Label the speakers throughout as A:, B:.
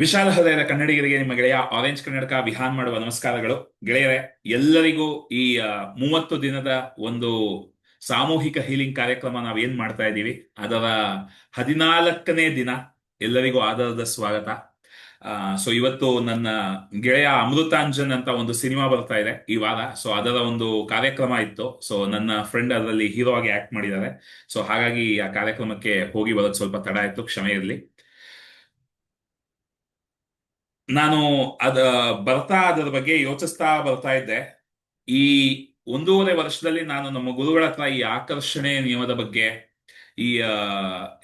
A: ವಿಶಾಲ ಹೃದಯದ ಕನ್ನಡಿಗರಿಗೆ ನಿಮ್ಮ ಗೆಳೆಯ ಆರೆಂಜ್ ಕರ್ನಾಟಕ ವಿಹಾನ್ ಮಾಡುವ ನಮಸ್ಕಾರಗಳು. ಗೆಳೆಯರೆ, ಎಲ್ಲರಿಗೂ ಈ ಮೂವತ್ತು ದಿನದ ಒಂದು ಸಾಮೂಹಿಕ ಹೀಲಿಂಗ್ ಕಾರ್ಯಕ್ರಮ ನಾವೇನ್ ಮಾಡ್ತಾ ಇದ್ದೀವಿ? ಅದರ ಹದಿನಾಲ್ಕನೇ ದಿನ ಎಲ್ಲರಿಗೂ ಆಧಾರದ ಸ್ವಾಗತ. ಸೊ ಇವತ್ತು ನನ್ನ ಗೆಳೆಯ ಅಮೃತಾಂಜನ್ ಅಂತ ಒಂದು ಸಿನಿಮಾ ಬರ್ತಾ ಇದೆ ಈ ವಾರ ಸೊ ಅದರ ಒಂದು ಕಾರ್ಯಕ್ರಮ ಇತ್ತು. ಸೊ ನನ್ನ ಫ್ರೆಂಡ್ ಅದರಲ್ಲಿ ಹೀರೋ ಆಗಿ ಆಕ್ಟ್ ಮಾಡಿದ್ದಾರೆ. ಸೊ ಹಾಗಾಗಿ ಆ ಕಾರ್ಯಕ್ರಮಕ್ಕೆ ಹೋಗಿ ಬರೋದು ಸ್ವಲ್ಪ ತಡ ಆಯ್ತು, ಕ್ಷಮೆ ಇರಲಿ. ನಾನು ಅದ ಬರ್ತಾ ಅದರ ಬಗ್ಗೆ ಯೋಚಿಸ್ತಾ ಬರ್ತಾ ಇದ್ದೆ. ಈ ಒಂದೂವರೆ ವರ್ಷದಲ್ಲಿ ನಾನು ನಮ್ಮ ಗುರುಗಳ ಹತ್ರ ಈ ಆಕರ್ಷಣೆ ನಿಯಮದ ಬಗ್ಗೆ, ಈ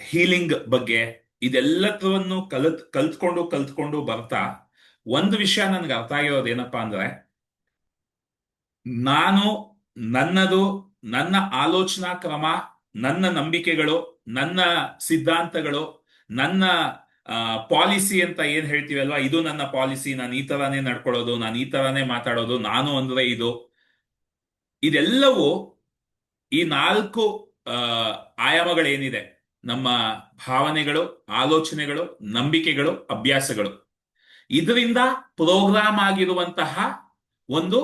A: ಹೀಲಿಂಗ್ ಬಗ್ಗೆ ಇದೆಲ್ಲದನ್ನು ಕಲಿತ್, ಕಲ್ತ್ಕೊಂಡು ಕಲ್ತ್ಕೊಂಡು ಬರ್ತಾ, ಒಂದು ವಿಷಯ ನನ್ಗೆ ಅರ್ಥ ಆಗಿರೋದು ಏನಪ್ಪಾ ಅಂದ್ರೆ, ನಾನು ನನ್ನದು, ನನ್ನ ಆಲೋಚನಾ ಕ್ರಮ, ನನ್ನ ನಂಬಿಕೆಗಳು, ನನ್ನ ಸಿದ್ಧಾಂತಗಳು, ನನ್ನ ಪಾಲಿಸಿ ಅಂತ ಏನ್ ಹೇಳ್ತೀವಲ್ವಾ ಇದು ನನ್ನ ಪಾಲಿಸಿ, ನಾನು ಈ ತರಾನೇ ನಡ್ಕೊಳ್ಳೋದು, ನಾನು ಈ ತರಾನೇ ಮಾತಾಡೋದು, ನಾನು ಅಂದ್ರೆ ಇದು. ಇದೆಲ್ಲವೂ ಈ ನಾಲ್ಕು ಆಯಾಮಗಳೇನಿದೆ? ನಮ್ಮ ಭಾವನೆಗಳು, ಆಲೋಚನೆಗಳು, ನಂಬಿಕೆಗಳು, ಅಭ್ಯಾಸಗಳು. ಇದರಿಂದ ಪ್ರೋಗ್ರಾಮ್ ಆಗಿರುವಂತಹ ಒಂದು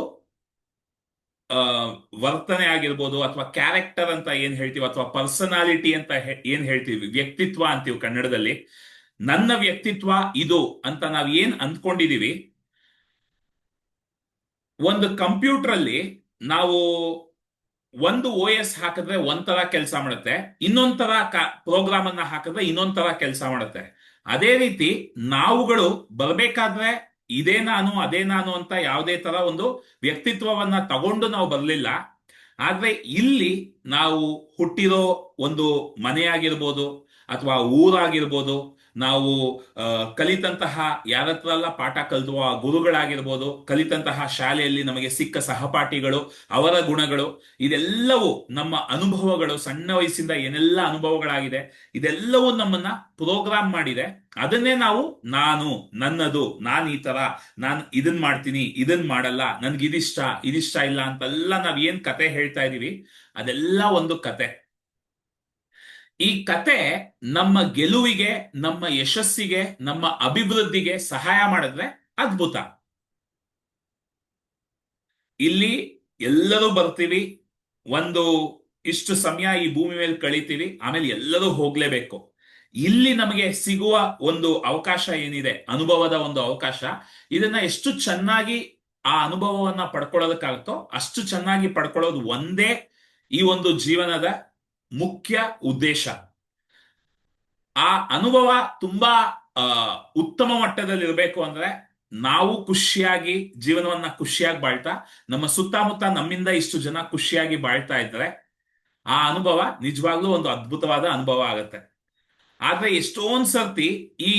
A: ವರ್ತನೆ ಆಗಿರ್ಬೋದು ಅಥವಾ ಕ್ಯಾರೆಕ್ಟರ್ ಅಂತ ಏನ್ ಹೇಳ್ತೀವಿ? ಅಥವಾ ಪರ್ಸನಾಲಿಟಿ ಅಂತ ಏನ್ ಹೇಳ್ತೀವಿ? ವ್ಯಕ್ತಿತ್ವ ಅಂತೀವಿ ಕನ್ನಡದಲ್ಲಿ. ನನ್ನ ವ್ಯಕ್ತಿತ್ವ ಇದು ಅಂತ ನಾವ್ ಏನ್ ಅಂದ್ಕೊಂಡಿದೀವಿ? ಒಂದು ಕಂಪ್ಯೂಟರ್ ಅಲ್ಲಿ ನಾವು ಒಂದು ಓ ಎಸ್ ಹಾಕಿದ್ರೆ ಒಂಥರ ಕೆಲಸ ಮಾಡುತ್ತೆ, ಇನ್ನೊಂಥರ ಪ್ರೋಗ್ರಾಮ್ ಅನ್ನ ಹಾಕಿದ್ರೆ ಇನ್ನೊಂಥರ ಕೆಲಸ ಮಾಡುತ್ತೆ. ಅದೇ ರೀತಿ ನಾವುಗಳು ಬರಬೇಕಾದ್ರೆ ಇದೇ ನಾನು, ಅದೇ ನಾನು ಅಂತ ಯಾವುದೇ ತರ ಒಂದು ವ್ಯಕ್ತಿತ್ವವನ್ನ ತಗೊಂಡು ನಾವು ಬರಲಿಲ್ಲ. ಆದ್ರೆ ಇಲ್ಲಿ ನಾವು ಹುಟ್ಟಿರೋ ಒಂದು ಮನೆಯಾಗಿರ್ಬೋದು, ಅಥವಾ ಊರಾಗಿರ್ಬೋದು ನಾವು ಕಲಿತಂತಹ ಯಾರತ್ರ ಎಲ್ಲ ಪಾಠ ಕಲಿತುವ ಗುರುಗಳಾಗಿರ್ಬೋದು, ಕಲಿತಂತಹ ಶಾಲೆಯಲ್ಲಿ ನಮಗೆ ಸಿಕ್ಕ ಸಹಪಾಠಿಗಳು, ಅವರ ಗುಣಗಳು, ಇದೆಲ್ಲವೂ ನಮ್ಮ ಅನುಭವಗಳು, ಸಣ್ಣ ವಯಸ್ಸಿಂದ ಏನೆಲ್ಲ ಅನುಭವಗಳಾಗಿದೆ, ಇದೆಲ್ಲವೂ ನಮ್ಮನ್ನ ಪ್ರೋಗ್ರಾಮ್ ಮಾಡಿದೆ. ಅದನ್ನೇ ನಾವು, ನಾನು, ನನ್ನದು, ನಾನು ಈ ತರ, ನಾನು ಇದನ್ ಮಾಡ್ತೀನಿ, ಇದನ್ ಮಾಡಲ್ಲ ನನ್ಗೆ ಇದಿಷ್ಟ ಇದಿಷ್ಟ ಇಲ್ಲ ಅಂತೆಲ್ಲ ನಾವ್ ಏನ್ ಕತೆ ಹೇಳ್ತಾ ಇದೀವಿ, ಅದೆಲ್ಲ ಒಂದು ಕತೆ. ಈ ಕತೆ ನಮ್ಮ ಗೆಲುವಿಗೆ, ನಮ್ಮ ಯಶಸ್ಸಿಗೆ, ನಮ್ಮ ಅಭಿವೃದ್ಧಿಗೆ ಸಹಾಯ ಮಾಡಿದ್ರೆ ಅದ್ಭುತ. ಇಲ್ಲಿ ಎಲ್ಲರೂ ಬರ್ತೀವಿ, ಒಂದು ಇಷ್ಟು ಸಮಯ ಈ ಭೂಮಿ ಮೇಲೆ ಕಳಿತೀವಿ, ಆಮೇಲೆ ಎಲ್ಲರೂ ಹೋಗ್ಲೇಬೇಕು. ಇಲ್ಲಿ ನಮಗೆ ಸಿಗುವ ಒಂದು ಅವಕಾಶ ಏನಿದೆ, ಅನುಭವದ ಒಂದು ಅವಕಾಶ, ಇದನ್ನ ಎಷ್ಟು ಚೆನ್ನಾಗಿ ಆ ಅನುಭವವನ್ನ ಪಡ್ಕೊಳ್ಳೋದಕ್ಕಾಗುತ್ತೋ ಅಷ್ಟು ಚೆನ್ನಾಗಿ ಪಡ್ಕೊಳ್ಳೋದು ಒಂದೇ ಈ ಒಂದು ಜೀವನದ ಮುಖ್ಯ ಉದ್ದೇಶ. ಆ ಅನುಭವ ತುಂಬಾ ಉತ್ತಮ ಮಟ್ಟದಲ್ಲಿ ಇರಬೇಕು ಅಂದ್ರೆ ನಾವು ಖುಷಿಯಾಗಿ ಜೀವನವನ್ನ ಖುಷಿಯಾಗಿ ಬಾಳ್ತಾ, ನಮ್ಮ ಸುತ್ತಮುತ್ತ ನಮ್ಮಿಂದ ಇಷ್ಟು ಜನ ಖುಷಿಯಾಗಿ ಬಾಳ್ತಾ ಇದ್ರೆ ಆ ಅನುಭವ ನಿಜವಾಗ್ಲೂ ಒಂದು ಅದ್ಭುತವಾದ ಅನುಭವ ಆಗತ್ತೆ. ಆದ್ರೆ ಎಷ್ಟೊಂದ್ ಸರ್ತಿ ಈ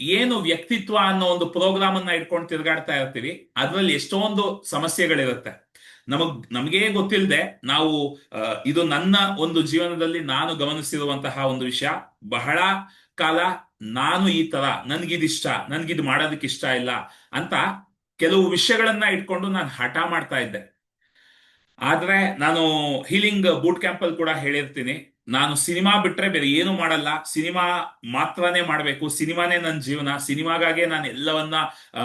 A: ಏನು ವ್ಯಕ್ತಿತ್ವ ಅನ್ನೋ ಒಂದು ಪ್ರೋಗ್ರಾಮ್ ಅನ್ನ ಇಟ್ಕೊಂಡು ತಿರುಗಾಡ್ತಾ ಇರ್ತೀವಿ, ಅದ್ರಲ್ಲಿ ಎಷ್ಟೊಂದು ಸಮಸ್ಯೆಗಳಿರುತ್ತೆ. ನಮಗ್, ನಮಗೇ ಗೊತ್ತಿಲ್ಲದೆ ನಾವು ಇದು ನನ್ನ ಒಂದು ಜೀವನದಲ್ಲಿ ನಾನು ಗಮನಿಸಿರುವಂತಹ ಒಂದು ವಿಷಯ. ಬಹಳ ಕಾಲ ನಾನು ಈ ತರ, ನನ್ಗಿದಿಷ್ಟ, ನನ್ಗಿದು ಮಾಡೋದಕ್ಕೆ ಇಷ್ಟ ಇಲ್ಲ ಅಂತ ಕೆಲವು ವಿಷಯಗಳನ್ನ ಇಟ್ಕೊಂಡು ನಾನು ಹಠ ಮಾಡ್ತಾ ಇದ್ದೆ. ಆದ್ರೆ ನಾನು ಹೀಲಿಂಗ್ ಬೂಟ್ ಕ್ಯಾಂಪ್ ಅಲ್ಲಿ ಕೂಡ ಹೇಳಿರ್ತೀನಿ. ನಾನು ಸಿನಿಮಾ ಬಿಟ್ರೆ ಬೇರೆ ಏನು ಮಾಡಲ್ಲ. ಸಿನಿಮಾ ಮಾತ್ರನೇ ಮಾಡಬೇಕು. ಸಿನಿಮಾನೇ ನನ್ನ ಜೀವನ. ಸಿನಿಮಾಗಾಗೆ ನಾನು ಎಲ್ಲವನ್ನ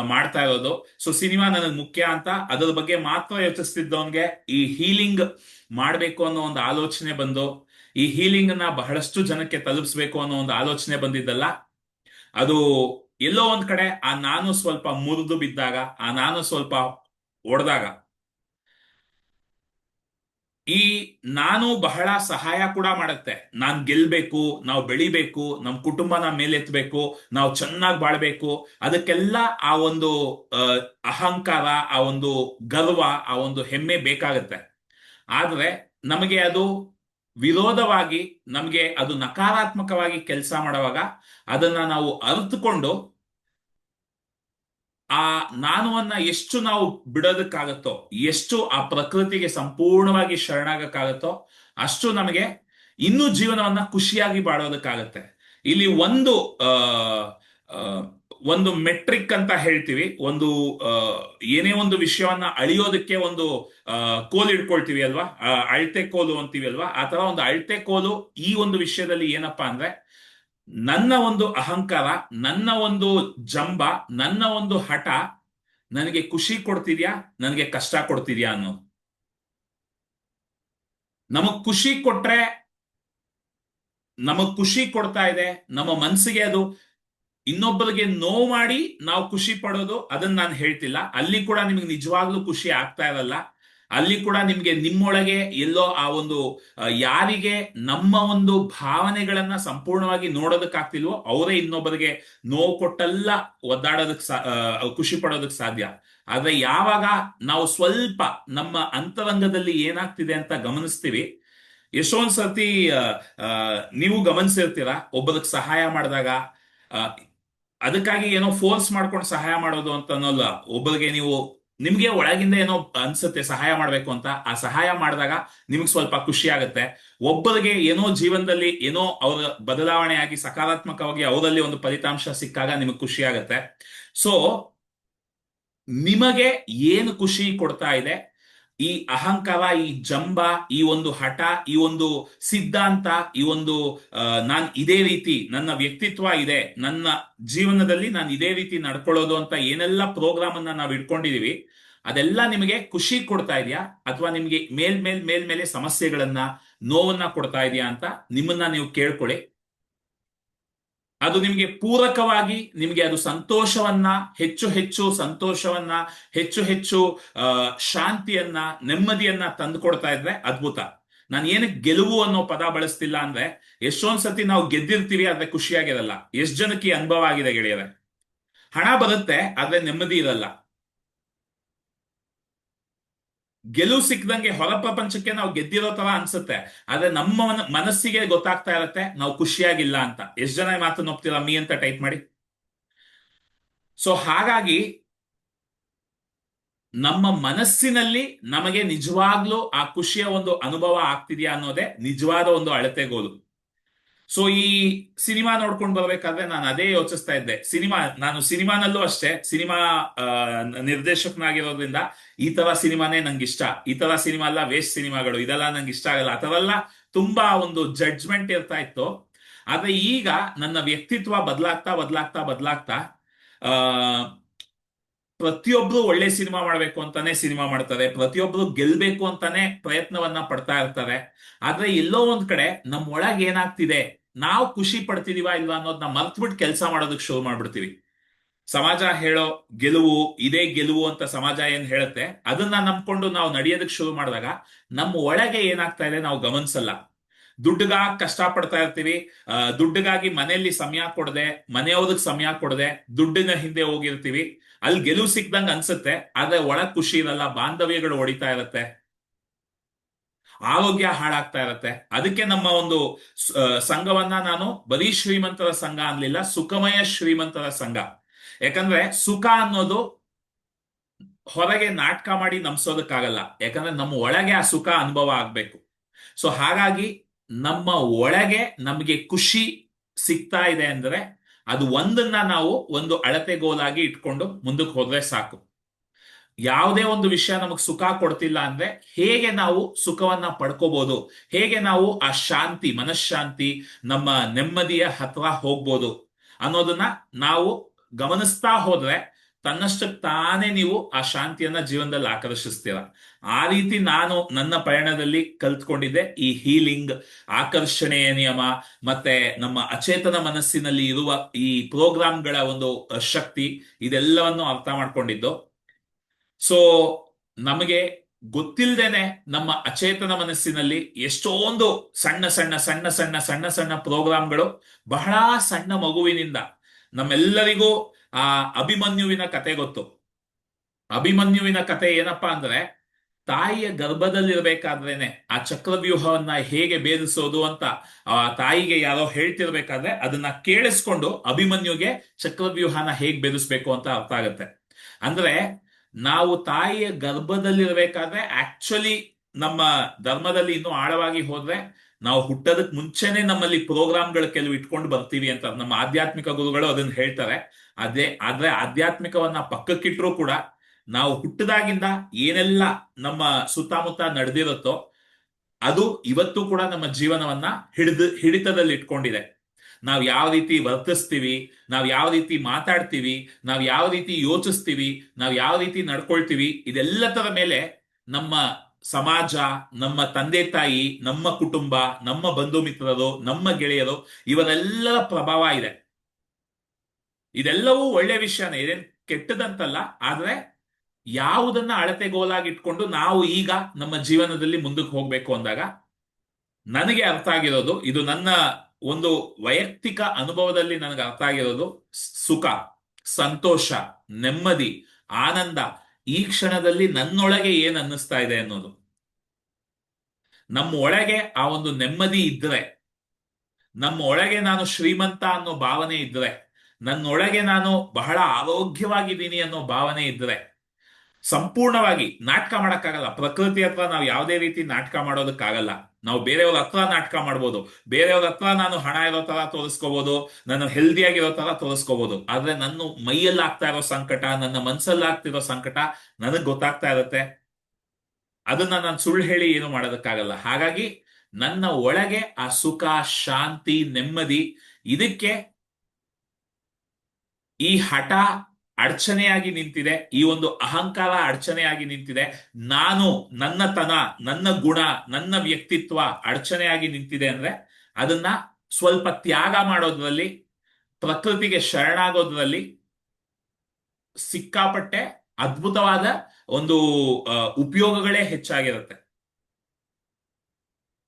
A: ಮಾಡ್ತಾ ಇರೋದು. ಸೊ ಸಿನಿಮಾ ನನಗೆ ಮುಖ್ಯ ಅಂತ ಅದರ ಬಗ್ಗೆ ಮಾತ್ರ ಯೋಚಿಸ್ತಿದ್ದವನ್ಗೆ ಈ ಹೀಲಿಂಗ್ ಮಾಡಬೇಕು ಅನ್ನೋ ಒಂದು ಆಲೋಚನೆ ಬಂದು, ಈ ಹೀಲಿಂಗ್ನ ಬಹಳಷ್ಟು ಜನಕ್ಕೆ ತಲುಪಿಸ್ಬೇಕು ಅನ್ನೋ ಒಂದು ಆಲೋಚನೆ ಬಂದಿದ್ದಲ್ಲ. ಅದು ಎಲ್ಲೋ ಒಂದ್ ಕಡೆ, ಆ ನಾನು ಸ್ವಲ್ಪ ಮುರಿದು ಬಿದ್ದಾಗ, ಆ ನಾನು ಸ್ವಲ್ಪ ಒಡೆದಾಗ ಈ ನಾನು ಬಹಳ ಸಹಾಯ ಕೂಡ ಮಾಡುತ್ತೆ. ನಾನ್ ಗೆಲ್ಬೇಕು, ನಾವು ಬೆಳಿಬೇಕು, ನಮ್ ಕುಟುಂಬನ ಮೇಲೆತ್ತಬೇಕು ನಾವು ಚೆನ್ನಾಗಿ ಬಾಳ್ಬೇಕು. ಅದಕ್ಕೆಲ್ಲ ಆ ಒಂದು ಅಹಂಕಾರ, ಆ ಒಂದು ಗರ್ವ, ಆ ಒಂದು ಹೆಮ್ಮೆ ಬೇಕಾಗತ್ತೆ. ಆದ್ರೆ ನಮಗೆ ಅದು ವಿರೋಧವಾಗಿ, ನಮಗೆ ಅದು ನಕಾರಾತ್ಮಕವಾಗಿ ಕೆಲಸ ಮಾಡುವಾಗ ಅದನ್ನ ನಾವು ಅರ್ಥಕೊಂಡು ಆ ನಾನುವನ್ನ ಎಷ್ಟು ನಾವು ಬಿಡೋದಕ್ಕಾಗತ್ತೋ, ಎಷ್ಟು ಆ ಪ್ರಕೃತಿಗೆ ಸಂಪೂರ್ಣವಾಗಿ ಶರಣಾಗಕ್ಕಾಗತ್ತೋ, ಅಷ್ಟು ನಮಗೆ ಇನ್ನೂ ಜೀವನವನ್ನ ಖುಷಿಯಾಗಿ ಬಾಳೋದಕ್ಕಾಗತ್ತೆ. ಇಲ್ಲಿ ಒಂದು ಒಂದು ಮೆಟ್ರಿಕ್ ಅಂತ ಹೇಳ್ತೀವಿ. ಒಂದು ಏನೇ ಒಂದು ವಿಷಯವನ್ನ ಅಳಿಯೋದಕ್ಕೆ ಒಂದು ಕೋಲು ಇಟ್ಕೊಳ್ತೀವಿ ಅಲ್ವಾ? ಅಳತೆ ಕೋಲು ಅಂತೀವಿ ಅಲ್ವಾ? ಆ ತರ ಒಂದು ಅಳತೆ ಕೋಲು ಈ ಒಂದು ವಿಷಯದಲ್ಲಿ ಏನಪ್ಪಾ ಅಂದ್ರೆ ನನ್ನ ಒಂದು ಅಹಂಕಾರ, ನನ್ನ ಒಂದು ಜಂಬ, ನನ್ನ ಒಂದು ಹಠ ನನಗೆ ಖುಷಿ ಕೊಡ್ತಿದ್ಯಾ, ನನಗೆ ಕಷ್ಟ ಕೊಡ್ತಿದ್ಯಾ ಅನ್ನೋದು. ನಮಗ್ ಖುಷಿ ಕೊಟ್ರೆ ನಮಗ್ ಖುಷಿ ಕೊಡ್ತಾ ಇದೆ, ನಮ್ಮ ಮನಸ್ಸಿಗೆ ಅದು ಇನ್ನೊಬ್ಬರಿಗೆ ನೋವು ಮಾಡಿ ನಾವು ಖುಷಿ ಪಡೋದು, ಅದನ್ನ ನಾನು ಹೇಳ್ತಿಲ್ಲ. ಅಲ್ಲಿ ಕೂಡ ನಿಮಗೆ ನಿಜವಾಗ್ಲೂ ಖುಷಿ ಆಗ್ತಾ ಇರಲ್ಲ. ಅಲ್ಲಿ ಕೂಡ ನಿಮ್ಗೆ ನಿಮ್ಮೊಳಗೆ ಎಲ್ಲೋ ಆ ಒಂದು ಯಾರಿಗೆ ನಮ್ಮ ಒಂದು ಭಾವನೆಗಳನ್ನ ಸಂಪೂರ್ಣವಾಗಿ ನೋಡೋದಕ್ಕಾಗ್ತಿಲ್ವೋ ಅವರೇ ಇನ್ನೊಬ್ಬರಿಗೆ ನೋವು ಕೊಟ್ಟೆಲ್ಲ ಒದ್ದಾಡೋದಕ್ ಸಾ ಖುಷಿ ಪಡೋದಕ್ ಸಾಧ್ಯ. ಆದ್ರೆ ಯಾವಾಗ ನಾವು ಸ್ವಲ್ಪ ನಮ್ಮ ಅಂತರಂಗದಲ್ಲಿ ಏನಾಗ್ತಿದೆ ಅಂತ ಗಮನಿಸ್ತೀವಿ ಎಷ್ಟೊಂದ್ ಸರ್ತಿ ನೀವು ಗಮನಿಸಿರ್ತೀರ ಒಬ್ಬರಿಗೆ ಸಹಾಯ ಮಾಡಿದಾಗ? ಅದಕ್ಕಾಗಿ ಏನೋ ಫೋರ್ಸ್ ಮಾಡ್ಕೊಂಡು ಸಹಾಯ ಮಾಡೋದು ಅಂತ ಅನ್ನೋಲ್ಲ ಒಬ್ಬರಿಗೆ ನೀವು ನಿಮ್ಗೆ ಒಳಗಿಂದ ಏನೋ ಅನ್ಸುತ್ತೆ ಸಹಾಯ ಮಾಡ್ಬೇಕು ಅಂತ, ಆ ಸಹಾಯ ಮಾಡಿದಾಗ ನಿಮ್ಗೆ ಸ್ವಲ್ಪ ಖುಷಿ ಆಗುತ್ತೆ. ಒಬ್ಬರಿಗೆ ಏನೋ ಜೀವನದಲ್ಲಿ ಏನೋ ಅವರ ಬದಲಾವಣೆ ಆಗಿ ಸಕಾರಾತ್ಮಕವಾಗಿ ಅವರಲ್ಲಿ ಒಂದು ಫಲಿತಾಂಶ ಸಿಕ್ಕಾಗ ನಿಮಗೆ ಖುಷಿ ಆಗುತ್ತೆ. ಸೊ ನಿಮಗೆ ಏನು ಖುಷಿ ಕೊಡ್ತಾ ಇದೆ? ಈ ಅಹಂಕಾರ, ಈ ಜಂಬ, ಈ ಒಂದು ಹಠ, ಈ ಒಂದು ಸಿದ್ಧಾಂತ, ಈ ಒಂದು ನಾನು ಇದೇ ರೀತಿ ನನ್ನ ವ್ಯಕ್ತಿತ್ವ ಇದೆ, ನನ್ನ ಜೀವನದಲ್ಲಿ ನಾನು ಇದೇ ರೀತಿ ನಡ್ಕೊಳ್ಳೋದು ಅಂತ ಏನೆಲ್ಲ ಪ್ರೋಗ್ರಾಮ್ ಅನ್ನ ನಾವು ಇಟ್ಕೊಂಡಿದೀವಿ ಅದೆಲ್ಲ ನಿಮಗೆ ಖುಷಿ ಕೊಡ್ತಾ ಇದೆಯಾ? ಅಥವಾ ನಿಮ್ಗೆ ಮೇಲ್ಮೇಲ್ ಮೇಲ್ ಮೇಲ್ ಸಮಸ್ಯೆಗಳನ್ನ, ನೋವನ್ನ ಕೊಡ್ತಾ ಇದೆಯಾ ಅಂತ ನಿಮ್ಮನ್ನ ನೀವು ಕೇಳ್ಕೊಳ್ಳಿ. ಅದು ನಿಮಗೆ ಪೂರಕವಾಗಿ, ನಿಮಗೆ ಅದು ಸಂತೋಷವನ್ನ, ಹೆಚ್ಚು ಹೆಚ್ಚು ಸಂತೋಷವನ್ನ, ಹೆಚ್ಚು ಹೆಚ್ಚು ಶಾಂತಿಯನ್ನ, ನೆಮ್ಮದಿಯನ್ನ ತಂದು ಕೊಡ್ತಾ ಇದ್ರೆ ಅದ್ಭುತ. ನಾನು ಏನು ಗೆಲುವು ಅನ್ನೋ ಪದ ಬಳಸ್ತಿಲ್ಲ ಅಂದ್ರೆ, ಎಷ್ಟೊಂದ್ ಸತಿ ನಾವು ಗೆದ್ದಿರ್ತೀವಿ, ಆದ್ರೆ ಖುಷಿಯಾಗಿರಲ್ಲ. ಎಷ್ಟ್ ಜನಕ್ಕೆ ಅನುಭವ ಆಗಿದೆ ಗೆಳೆಯರೆ? ಹಣ ಬರುತ್ತೆ, ಆದ್ರೆ ನೆಮ್ಮದಿ ಇರಲ್ಲ. ಗೆಲುವು ಸಿಕ್ಕದಂಗೆ ಹೊರ ಪ್ರಪಂಚಕ್ಕೆ ನಾವು ಗೆದ್ದಿರೋ ತರ ಅನ್ಸುತ್ತೆ. ಆದ್ರೆ ನಮ್ಮ ಮನಸ್ಸಿಗೆ ಗೊತ್ತಾಗ್ತಾ ಇರತ್ತೆ, ನಾವು ಖುಷಿಯಾಗಿಲ್ಲ ಅಂತ. ಎಷ್ಟ್ ಜನ ಮಾತನ್ನ ಒಪ್ತೀರಾ? ಮೀ ಅಂತ ಟೈಪ್ ಮಾಡಿ. ಸೊ ಹಾಗಾಗಿ ನಮ್ಮ ಮನಸ್ಸಿನಲ್ಲಿ ನಮಗೆ ನಿಜವಾಗ್ಲೂ ಆ ಖುಷಿಯ ಒಂದು ಅನುಭವ ಆಗ್ತಿದ್ಯಾ ಅನ್ನೋದೇ ನಿಜವಾದ ಒಂದು ಅಳತೆಗೋಲು. ಸೊ ಈ ಸಿನಿಮಾ ನೋಡ್ಕೊಂಡು ಬರ್ಬೇಕಾದ್ರೆ ನಾನು ಅದೇ ಯೋಚಿಸ್ತಾ ಇದ್ದೆ. ಸಿನಿಮಾ, ನಾನು ಸಿನಿಮಾನಲ್ಲೂ ಅಷ್ಟೇ, ಸಿನಿಮಾ ನಿರ್ದೇಶಕನಾಗಿರೋದ್ರಿಂದ ಈ ತರ ಸಿನಿಮಾನೇ ನಂಗೆ ಇಷ್ಟ ಈ ತರ ಸಿನಿಮಾ ಅಲ್ಲ, ವೇಸ್ಟ್ ಸಿನಿಮಾಗಳು. ಇದೆಲ್ಲ ನಂಗೆ ಇಷ್ಟ ಆಗಲ್ಲ. ಆ ತುಂಬಾ ಒಂದು ಜಡ್ಜ್ಮೆಂಟ್ ಇರ್ತಾ ಇತ್ತು. ಆದ್ರೆ ಈಗ ನನ್ನ ವ್ಯಕ್ತಿತ್ವ ಬದಲಾಗ್ತಾ ಬದಲಾಗ್ತಾ ಬದಲಾಗ್ತಾ, ಆ, ಪ್ರತಿಯೊಬ್ರು ಒಳ್ಳೆ ಸಿನಿಮಾ ಮಾಡ್ಬೇಕು ಅಂತಾನೆ ಸಿನಿಮಾ ಮಾಡ್ತಾರೆ. ಪ್ರತಿಯೊಬ್ರು ಗೆಲ್ಬೇಕು ಅಂತಾನೆ ಪ್ರಯತ್ನವನ್ನ ಪಡ್ತಾ ಇರ್ತಾರೆ. ಆದ್ರೆ ಎಲ್ಲೋ ಒಂದ್ ಕಡೆ ನಮ್ ಏನಾಗ್ತಿದೆ? ನಾವು ಖುಷಿ ಪಡ್ತಿದೀವಾ ಇಲ್ವಾ ಅನ್ನೋದನ್ನ ಮರ್ತ್ಬಿಟ್ಟು ಕೆಲಸ ಮಾಡೋದಕ್ಕೆ ಶುರು ಮಾಡ್ಬಿಡ್ತೀವಿ. ಸಮಾಜ ಹೇಳೋ ಗೆಲುವು, ಇದೇ ಗೆಲುವು ಅಂತ ಸಮಾಜ ಏನ್ ಹೇಳುತ್ತೆ, ಅದನ್ನ ನಂಬ್ಕೊಂಡು ನಾವು ನಡೆಯೋದಕ್ಕೆ ಶುರು ಮಾಡಿದಾಗ ನಮ್ಮ ಒಳಗೆ ಏನಾಗ್ತಾ ಇದೆ ನಾವು ಗಮನಿಸಲ್ಲ. ದುಡ್ಡುಗಾಗಿ ಕಷ್ಟ ಪಡ್ತಾ ಇರ್ತೀವಿ ದುಡ್ಡಿಗಾಗಿ ಮನೆಯಲ್ಲಿ ಸಮಯ ಕೊಡದೆ ಮನೆಯವ್ರಿಗೆ ಸಮಯ ಕೊಡದೆ, ದುಡ್ಡಿನ ಹಿಂದೆ ಹೋಗಿರ್ತೀವಿ. ಅಲ್ಲಿ ಗೆಲುವು ಸಿಕ್ದಂಗ ಅನ್ಸುತ್ತೆ, ಆದ್ರೆ ಒಳಗ್ ಖುಷಿ ಇರಲ್ಲ, ಬಾಂಧವ್ಯಗಳು ಹೊಡಿತಾ ಇರತ್ತೆ. ಆರೋಗ್ಯ ಹಾಳಾಗ್ತಾ ಇರತ್ತೆ. ಅದಕ್ಕೆ ನಮ್ಮ ಒಂದು ಸಂಘವನ್ನ ನಾನು ಬರೀ ಶ್ರೀಮಂತರ ಸಂಘ ಅನ್ಲಿಲ್ಲ, ಸುಖಮಯ ಶ್ರೀಮಂತರ ಸಂಘ. ಯಾಕಂದ್ರೆ ಸುಖ ಅನ್ನೋದು ಹೊರಗೆ ನಾಟಕ ಮಾಡಿ ನಂಬಿಸೋದಕ್ಕಾಗಲ್ಲ. ಯಾಕಂದ್ರೆ ನಮ್ಮ ಒಳಗೆ ಆ ಸುಖ ಅನುಭವ ಆಗ್ಬೇಕು. ಸೊ ಹಾಗಾಗಿ ನಮ್ಮ ಒಳಗೆ ನಮಗೆ ಖುಷಿ ಸಿಗ್ತಾ ಇದೆ ಅಂದ್ರೆ ಅದು ಒಂದನ್ನ ನಾವು ಒಂದು ಅಳತೆಗೋಲಾಗಿ ಇಟ್ಕೊಂಡು ಮುಂದಕ್ಕೆ ಹೋದ್ರೆ ಸಾಕು. ಯಾವುದೇ ಒಂದು ವಿಷಯ ನಮಗೆ ಸುಖ ಕೊಡ್ತಿಲ್ಲ ಅಂದ್ರೆ ಹೇಗೆ ನಾವು ಸುಖವನ್ನ ಪಡ್ಕೋಬಹುದು ಹೇಗೆ ನಾವು ಆ ಶಾಂತಿ, ಮನಃಶಾಂತಿ, ನಮ್ಮ ನೆಮ್ಮದಿಯ ಹತ್ರ ಹೋಗ್ಬೋದು? ಅನ್ನೋದನ್ನ ನಾವು ಗಮನಿಸ್ತಾ ಹೋದ್ರೆ ತನ್ನಷ್ಟಕ್ಕೆ ತಾನೇ ನೀವು ಆ ಶಾಂತಿಯನ್ನ ಜೀವನದಲ್ಲಿ ಆಕರ್ಷಿಸ್ತೀರ. ಆ ರೀತಿ ನಾನು ನನ್ನ ಪಯಣದಲ್ಲಿ ಕಲ್ತ್ಕೊಂಡಿದ್ದೆ ಈ ಹೀಲಿಂಗ್, ಆಕರ್ಷಣೆಯ ನಿಯಮ, ಮತ್ತೆ ನಮ್ಮ ಅಚೇತನ ಮನಸ್ಸಿನಲ್ಲಿ ಇರುವ ಈ ಪ್ರೋಗ್ರಾಮ್ಗಳ ಒಂದು ಶಕ್ತಿ, ಇದೆಲ್ಲವನ್ನು ಅರ್ಥ ಮಾಡ್ಕೊಂಡಿದ್ದು. ಸೊ ನಮಗೆ ಗೊತ್ತಿಲ್ಲದೇನೆ ನಮ್ಮ ಅಚೇತನ ಮನಸ್ಸಿನಲ್ಲಿ ಎಷ್ಟೊಂದು ಸಣ್ಣ ಸಣ್ಣ ಸಣ್ಣ ಸಣ್ಣ ಸಣ್ಣ ಸಣ್ಣ ಪ್ರೋಗ್ರಾಮ್ಗಳು ಬಹಳ ಸಣ್ಣ ಮಗುವಿನಿಂದ ನಮ್ಮೆಲ್ಲರಿಗೂ ಆ ಅಭಿಮನ್ಯುವಿನ ಕತೆ ಗೊತ್ತು. ಅಭಿಮನ್ಯುವಿನ ಕತೆ ಏನಪ್ಪಾ ಅಂದ್ರೆ, ತಾಯಿಯ ಗರ್ಭದಲ್ಲಿರ್ಬೇಕಾದ್ರೇನೆ ಆ ಚಕ್ರವ್ಯೂಹವನ್ನ ಹೇಗೆ ಭೇದಿಸೋದು ಅಂತ ಆ ತಾಯಿಗೆ ಯಾರೋ ಹೇಳ್ತಿರ್ಬೇಕಾದ್ರೆ ಅದನ್ನ ಕೇಳಿಸ್ಕೊಂಡು ಅಭಿಮನ್ಯುಗೆ ಚಕ್ರವ್ಯೂಹನ ಹೇಗ್ ಭೇದಿಸ್ಬೇಕು ಅಂತ ಅರ್ಥ ಆಗತ್ತೆ. ಅಂದ್ರೆ ನಾವು ತಾಯಿಯ ಗರ್ಭದಲ್ಲಿರ್ಬೇಕಾದ್ರೆ ಆಕ್ಚುಲಿ ನಮ್ಮ ಧರ್ಮದಲ್ಲಿ ಇನ್ನೂ ಆಳವಾಗಿ ಹೋದ್ರೆ ನಾವು ಹುಟ್ಟೋದಕ್ ಮುಂಚೆನೆ ನಮ್ಮಲ್ಲಿ ಪ್ರೋಗ್ರಾಮ್ಗಳು ಕೆಲವು ಇಟ್ಕೊಂಡು ಬರ್ತೀವಿ ಅಂತ ನಮ್ಮ ಆಧ್ಯಾತ್ಮಿಕ ಗುರುಗಳು ಅದನ್ನ ಹೇಳ್ತಾರೆ. ಅದೇ, ಆದ್ರೆ ಆಧ್ಯಾತ್ಮಿಕವನ್ನ ಪಕ್ಕಕ್ಕಿಟ್ರು ಕೂಡ ನಾವು ಹುಟ್ಟದಾಗಿಂದ ಏನೆಲ್ಲ ನಮ್ಮ ಸುತ್ತಮುತ್ತ ನಡೆದಿರುತ್ತೋ ಅದು ಇವತ್ತು ಕೂಡ ನಮ್ಮ ಜೀವನವನ್ನ ಹಿಡಿದು ಹಿಡಿತದಲ್ಲಿ ಇಟ್ಕೊಂಡಿದೆ. ನಾವ್ ಯಾವ ರೀತಿ ವರ್ತಿಸ್ತೀವಿ, ನಾವ್ ಯಾವ ರೀತಿ ಮಾತಾಡ್ತೀವಿ, ನಾವ್ ಯಾವ ರೀತಿ ಯೋಚಿಸ್ತೀವಿ, ನಾವ್ ಯಾವ ರೀತಿ ನಡ್ಕೊಳ್ತೀವಿ, ಇದೆಲ್ಲದರ ಮೇಲೆ ನಮ್ಮ ಸಮಾಜ, ನಮ್ಮ ತಂದೆ ತಾಯಿ, ನಮ್ಮ ಕುಟುಂಬ, ನಮ್ಮ ಬಂಧು ಮಿತ್ರರು, ನಮ್ಮ ಗೆಳೆಯರು ಇವರೆಲ್ಲರ ಪ್ರಭಾವ ಇದೆ. ಇದೆಲ್ಲವೂ ಒಳ್ಳೆ ವಿಷಯನೇ, ಇದೇನ್ ಕೆಟ್ಟದಂತಲ್ಲ, ಆದ್ರೆ ಯಾವುದನ್ನ ಅಳತೆಗೋಲಾಗಿಟ್ಕೊಂಡು ನಾವು ಈಗ ನಮ್ಮ ಜೀವನದಲ್ಲಿ ಮುಂದಕ್ಕೆ ಹೋಗ್ಬೇಕು ಅಂದಾಗ ನನಗೆ ಅರ್ಥ ಆಗಿರೋದು, ಇದು ನನ್ನ ಒಂದು ವೈಯಕ್ತಿಕ ಅನುಭವದಲ್ಲಿ ನನಗೆ ಅರ್ಥ ಆಗಿರೋದು ಸುಖ, ಸಂತೋಷ, ನೆಮ್ಮದಿ, ಆನಂದ. ಈ ಕ್ಷಣದಲ್ಲಿ ನನ್ನೊಳಗೆ ಏನ್ ಅನ್ನಿಸ್ತಾ ಇದೆ ಅನ್ನೋದು. ನಮ್ಮ ಒಳಗೆ ಆ ಒಂದು ನೆಮ್ಮದಿ ಇದ್ರೆ ನಮ್ಮ ಒಳಗೆ ನಾನು ಶ್ರೀಮಂತ ಅನ್ನೋ ಭಾವನೆ ಇದ್ರೆ, ನನ್ನೊಳಗೆ ನಾನು ಬಹಳ ಆರೋಗ್ಯವಾಗಿದ್ದೀನಿ ಅನ್ನೋ ಭಾವನೆ ಇದ್ರೆ, ಸಂಪೂರ್ಣವಾಗಿ ನಾಟಕ ಮಾಡೋಕ್ಕಾಗಲ್ಲ. ಪ್ರಕೃತಿ ಹತ್ರ ನಾವು ಯಾವುದೇ ರೀತಿ ನಾಟಕ ಮಾಡೋದಕ್ಕಾಗಲ್ಲ. ನಾವು ಬೇರೆಯವ್ರ ಹತ್ರ ನಾಟಕ ಮಾಡ್ಬೋದು. ಬೇರೆಯವ್ರ ಹತ್ರ ನಾನು ಹಣ ಇರೋ ತರ ತೋರಿಸ್ಕೋಬಹುದು ನಾನು ಹೆಲ್ದಿ ಆಗಿರೋ ತರ ತೋರಿಸ್ಕೋಬಹುದು ಆದ್ರೆ ನನ್ನ ಮೈಯಲ್ಲಿ ಆಗ್ತಾ ಇರೋ ಸಂಕಟ, ನನ್ನ ಮನ್ಸಲ್ಲಿ ಆಗ್ತಿರೋ ಸಂಕಟ ನನಗ್ ಗೊತ್ತಾಗ್ತಾ ಇರುತ್ತೆ. ಅದನ್ನ ನಾನು ಸುಳ್ಳು ಹೇಳಿ ಏನು ಮಾಡೋದಕ್ಕಾಗಲ್ಲ. ಹಾಗಾಗಿ ನನ್ನ ಒಳಗೆ ಆ ಸುಖ, ಶಾಂತಿ, ನೆಮ್ಮದಿ ಇದಕ್ಕೆ ಈ ಹಠ ಅಡಚಣೆಯಾಗಿ ನಿಂತಿದೆ, ಈ ಒಂದು ಅಹಂಕಾರ ಅಡಚಣೆಯಾಗಿ ನಿಂತಿದೆ. ನಾನು ನನ್ನ ತನ, ನನ್ನ ಗುಣ, ನನ್ನ ವ್ಯಕ್ತಿತ್ವ ಅಡಚಣೆಯಾಗಿ ನಿಂತಿದೆ ಅಂದ್ರೆ ಅದನ್ನ ಸ್ವಲ್ಪ ತ್ಯಾಗ ಮಾಡೋದ್ರಲ್ಲಿ, ಪ್ರಕೃತಿಗೆ ಶರಣಾಗೋದ್ರಲ್ಲಿ ಸಿಕ್ಕಾಪಟ್ಟೆ ಅದ್ಭುತವಾದ ಒಂದು ಉಪಯೋಗಗಳೇ ಹೆಚ್ಚಾಗಿರುತ್ತೆ.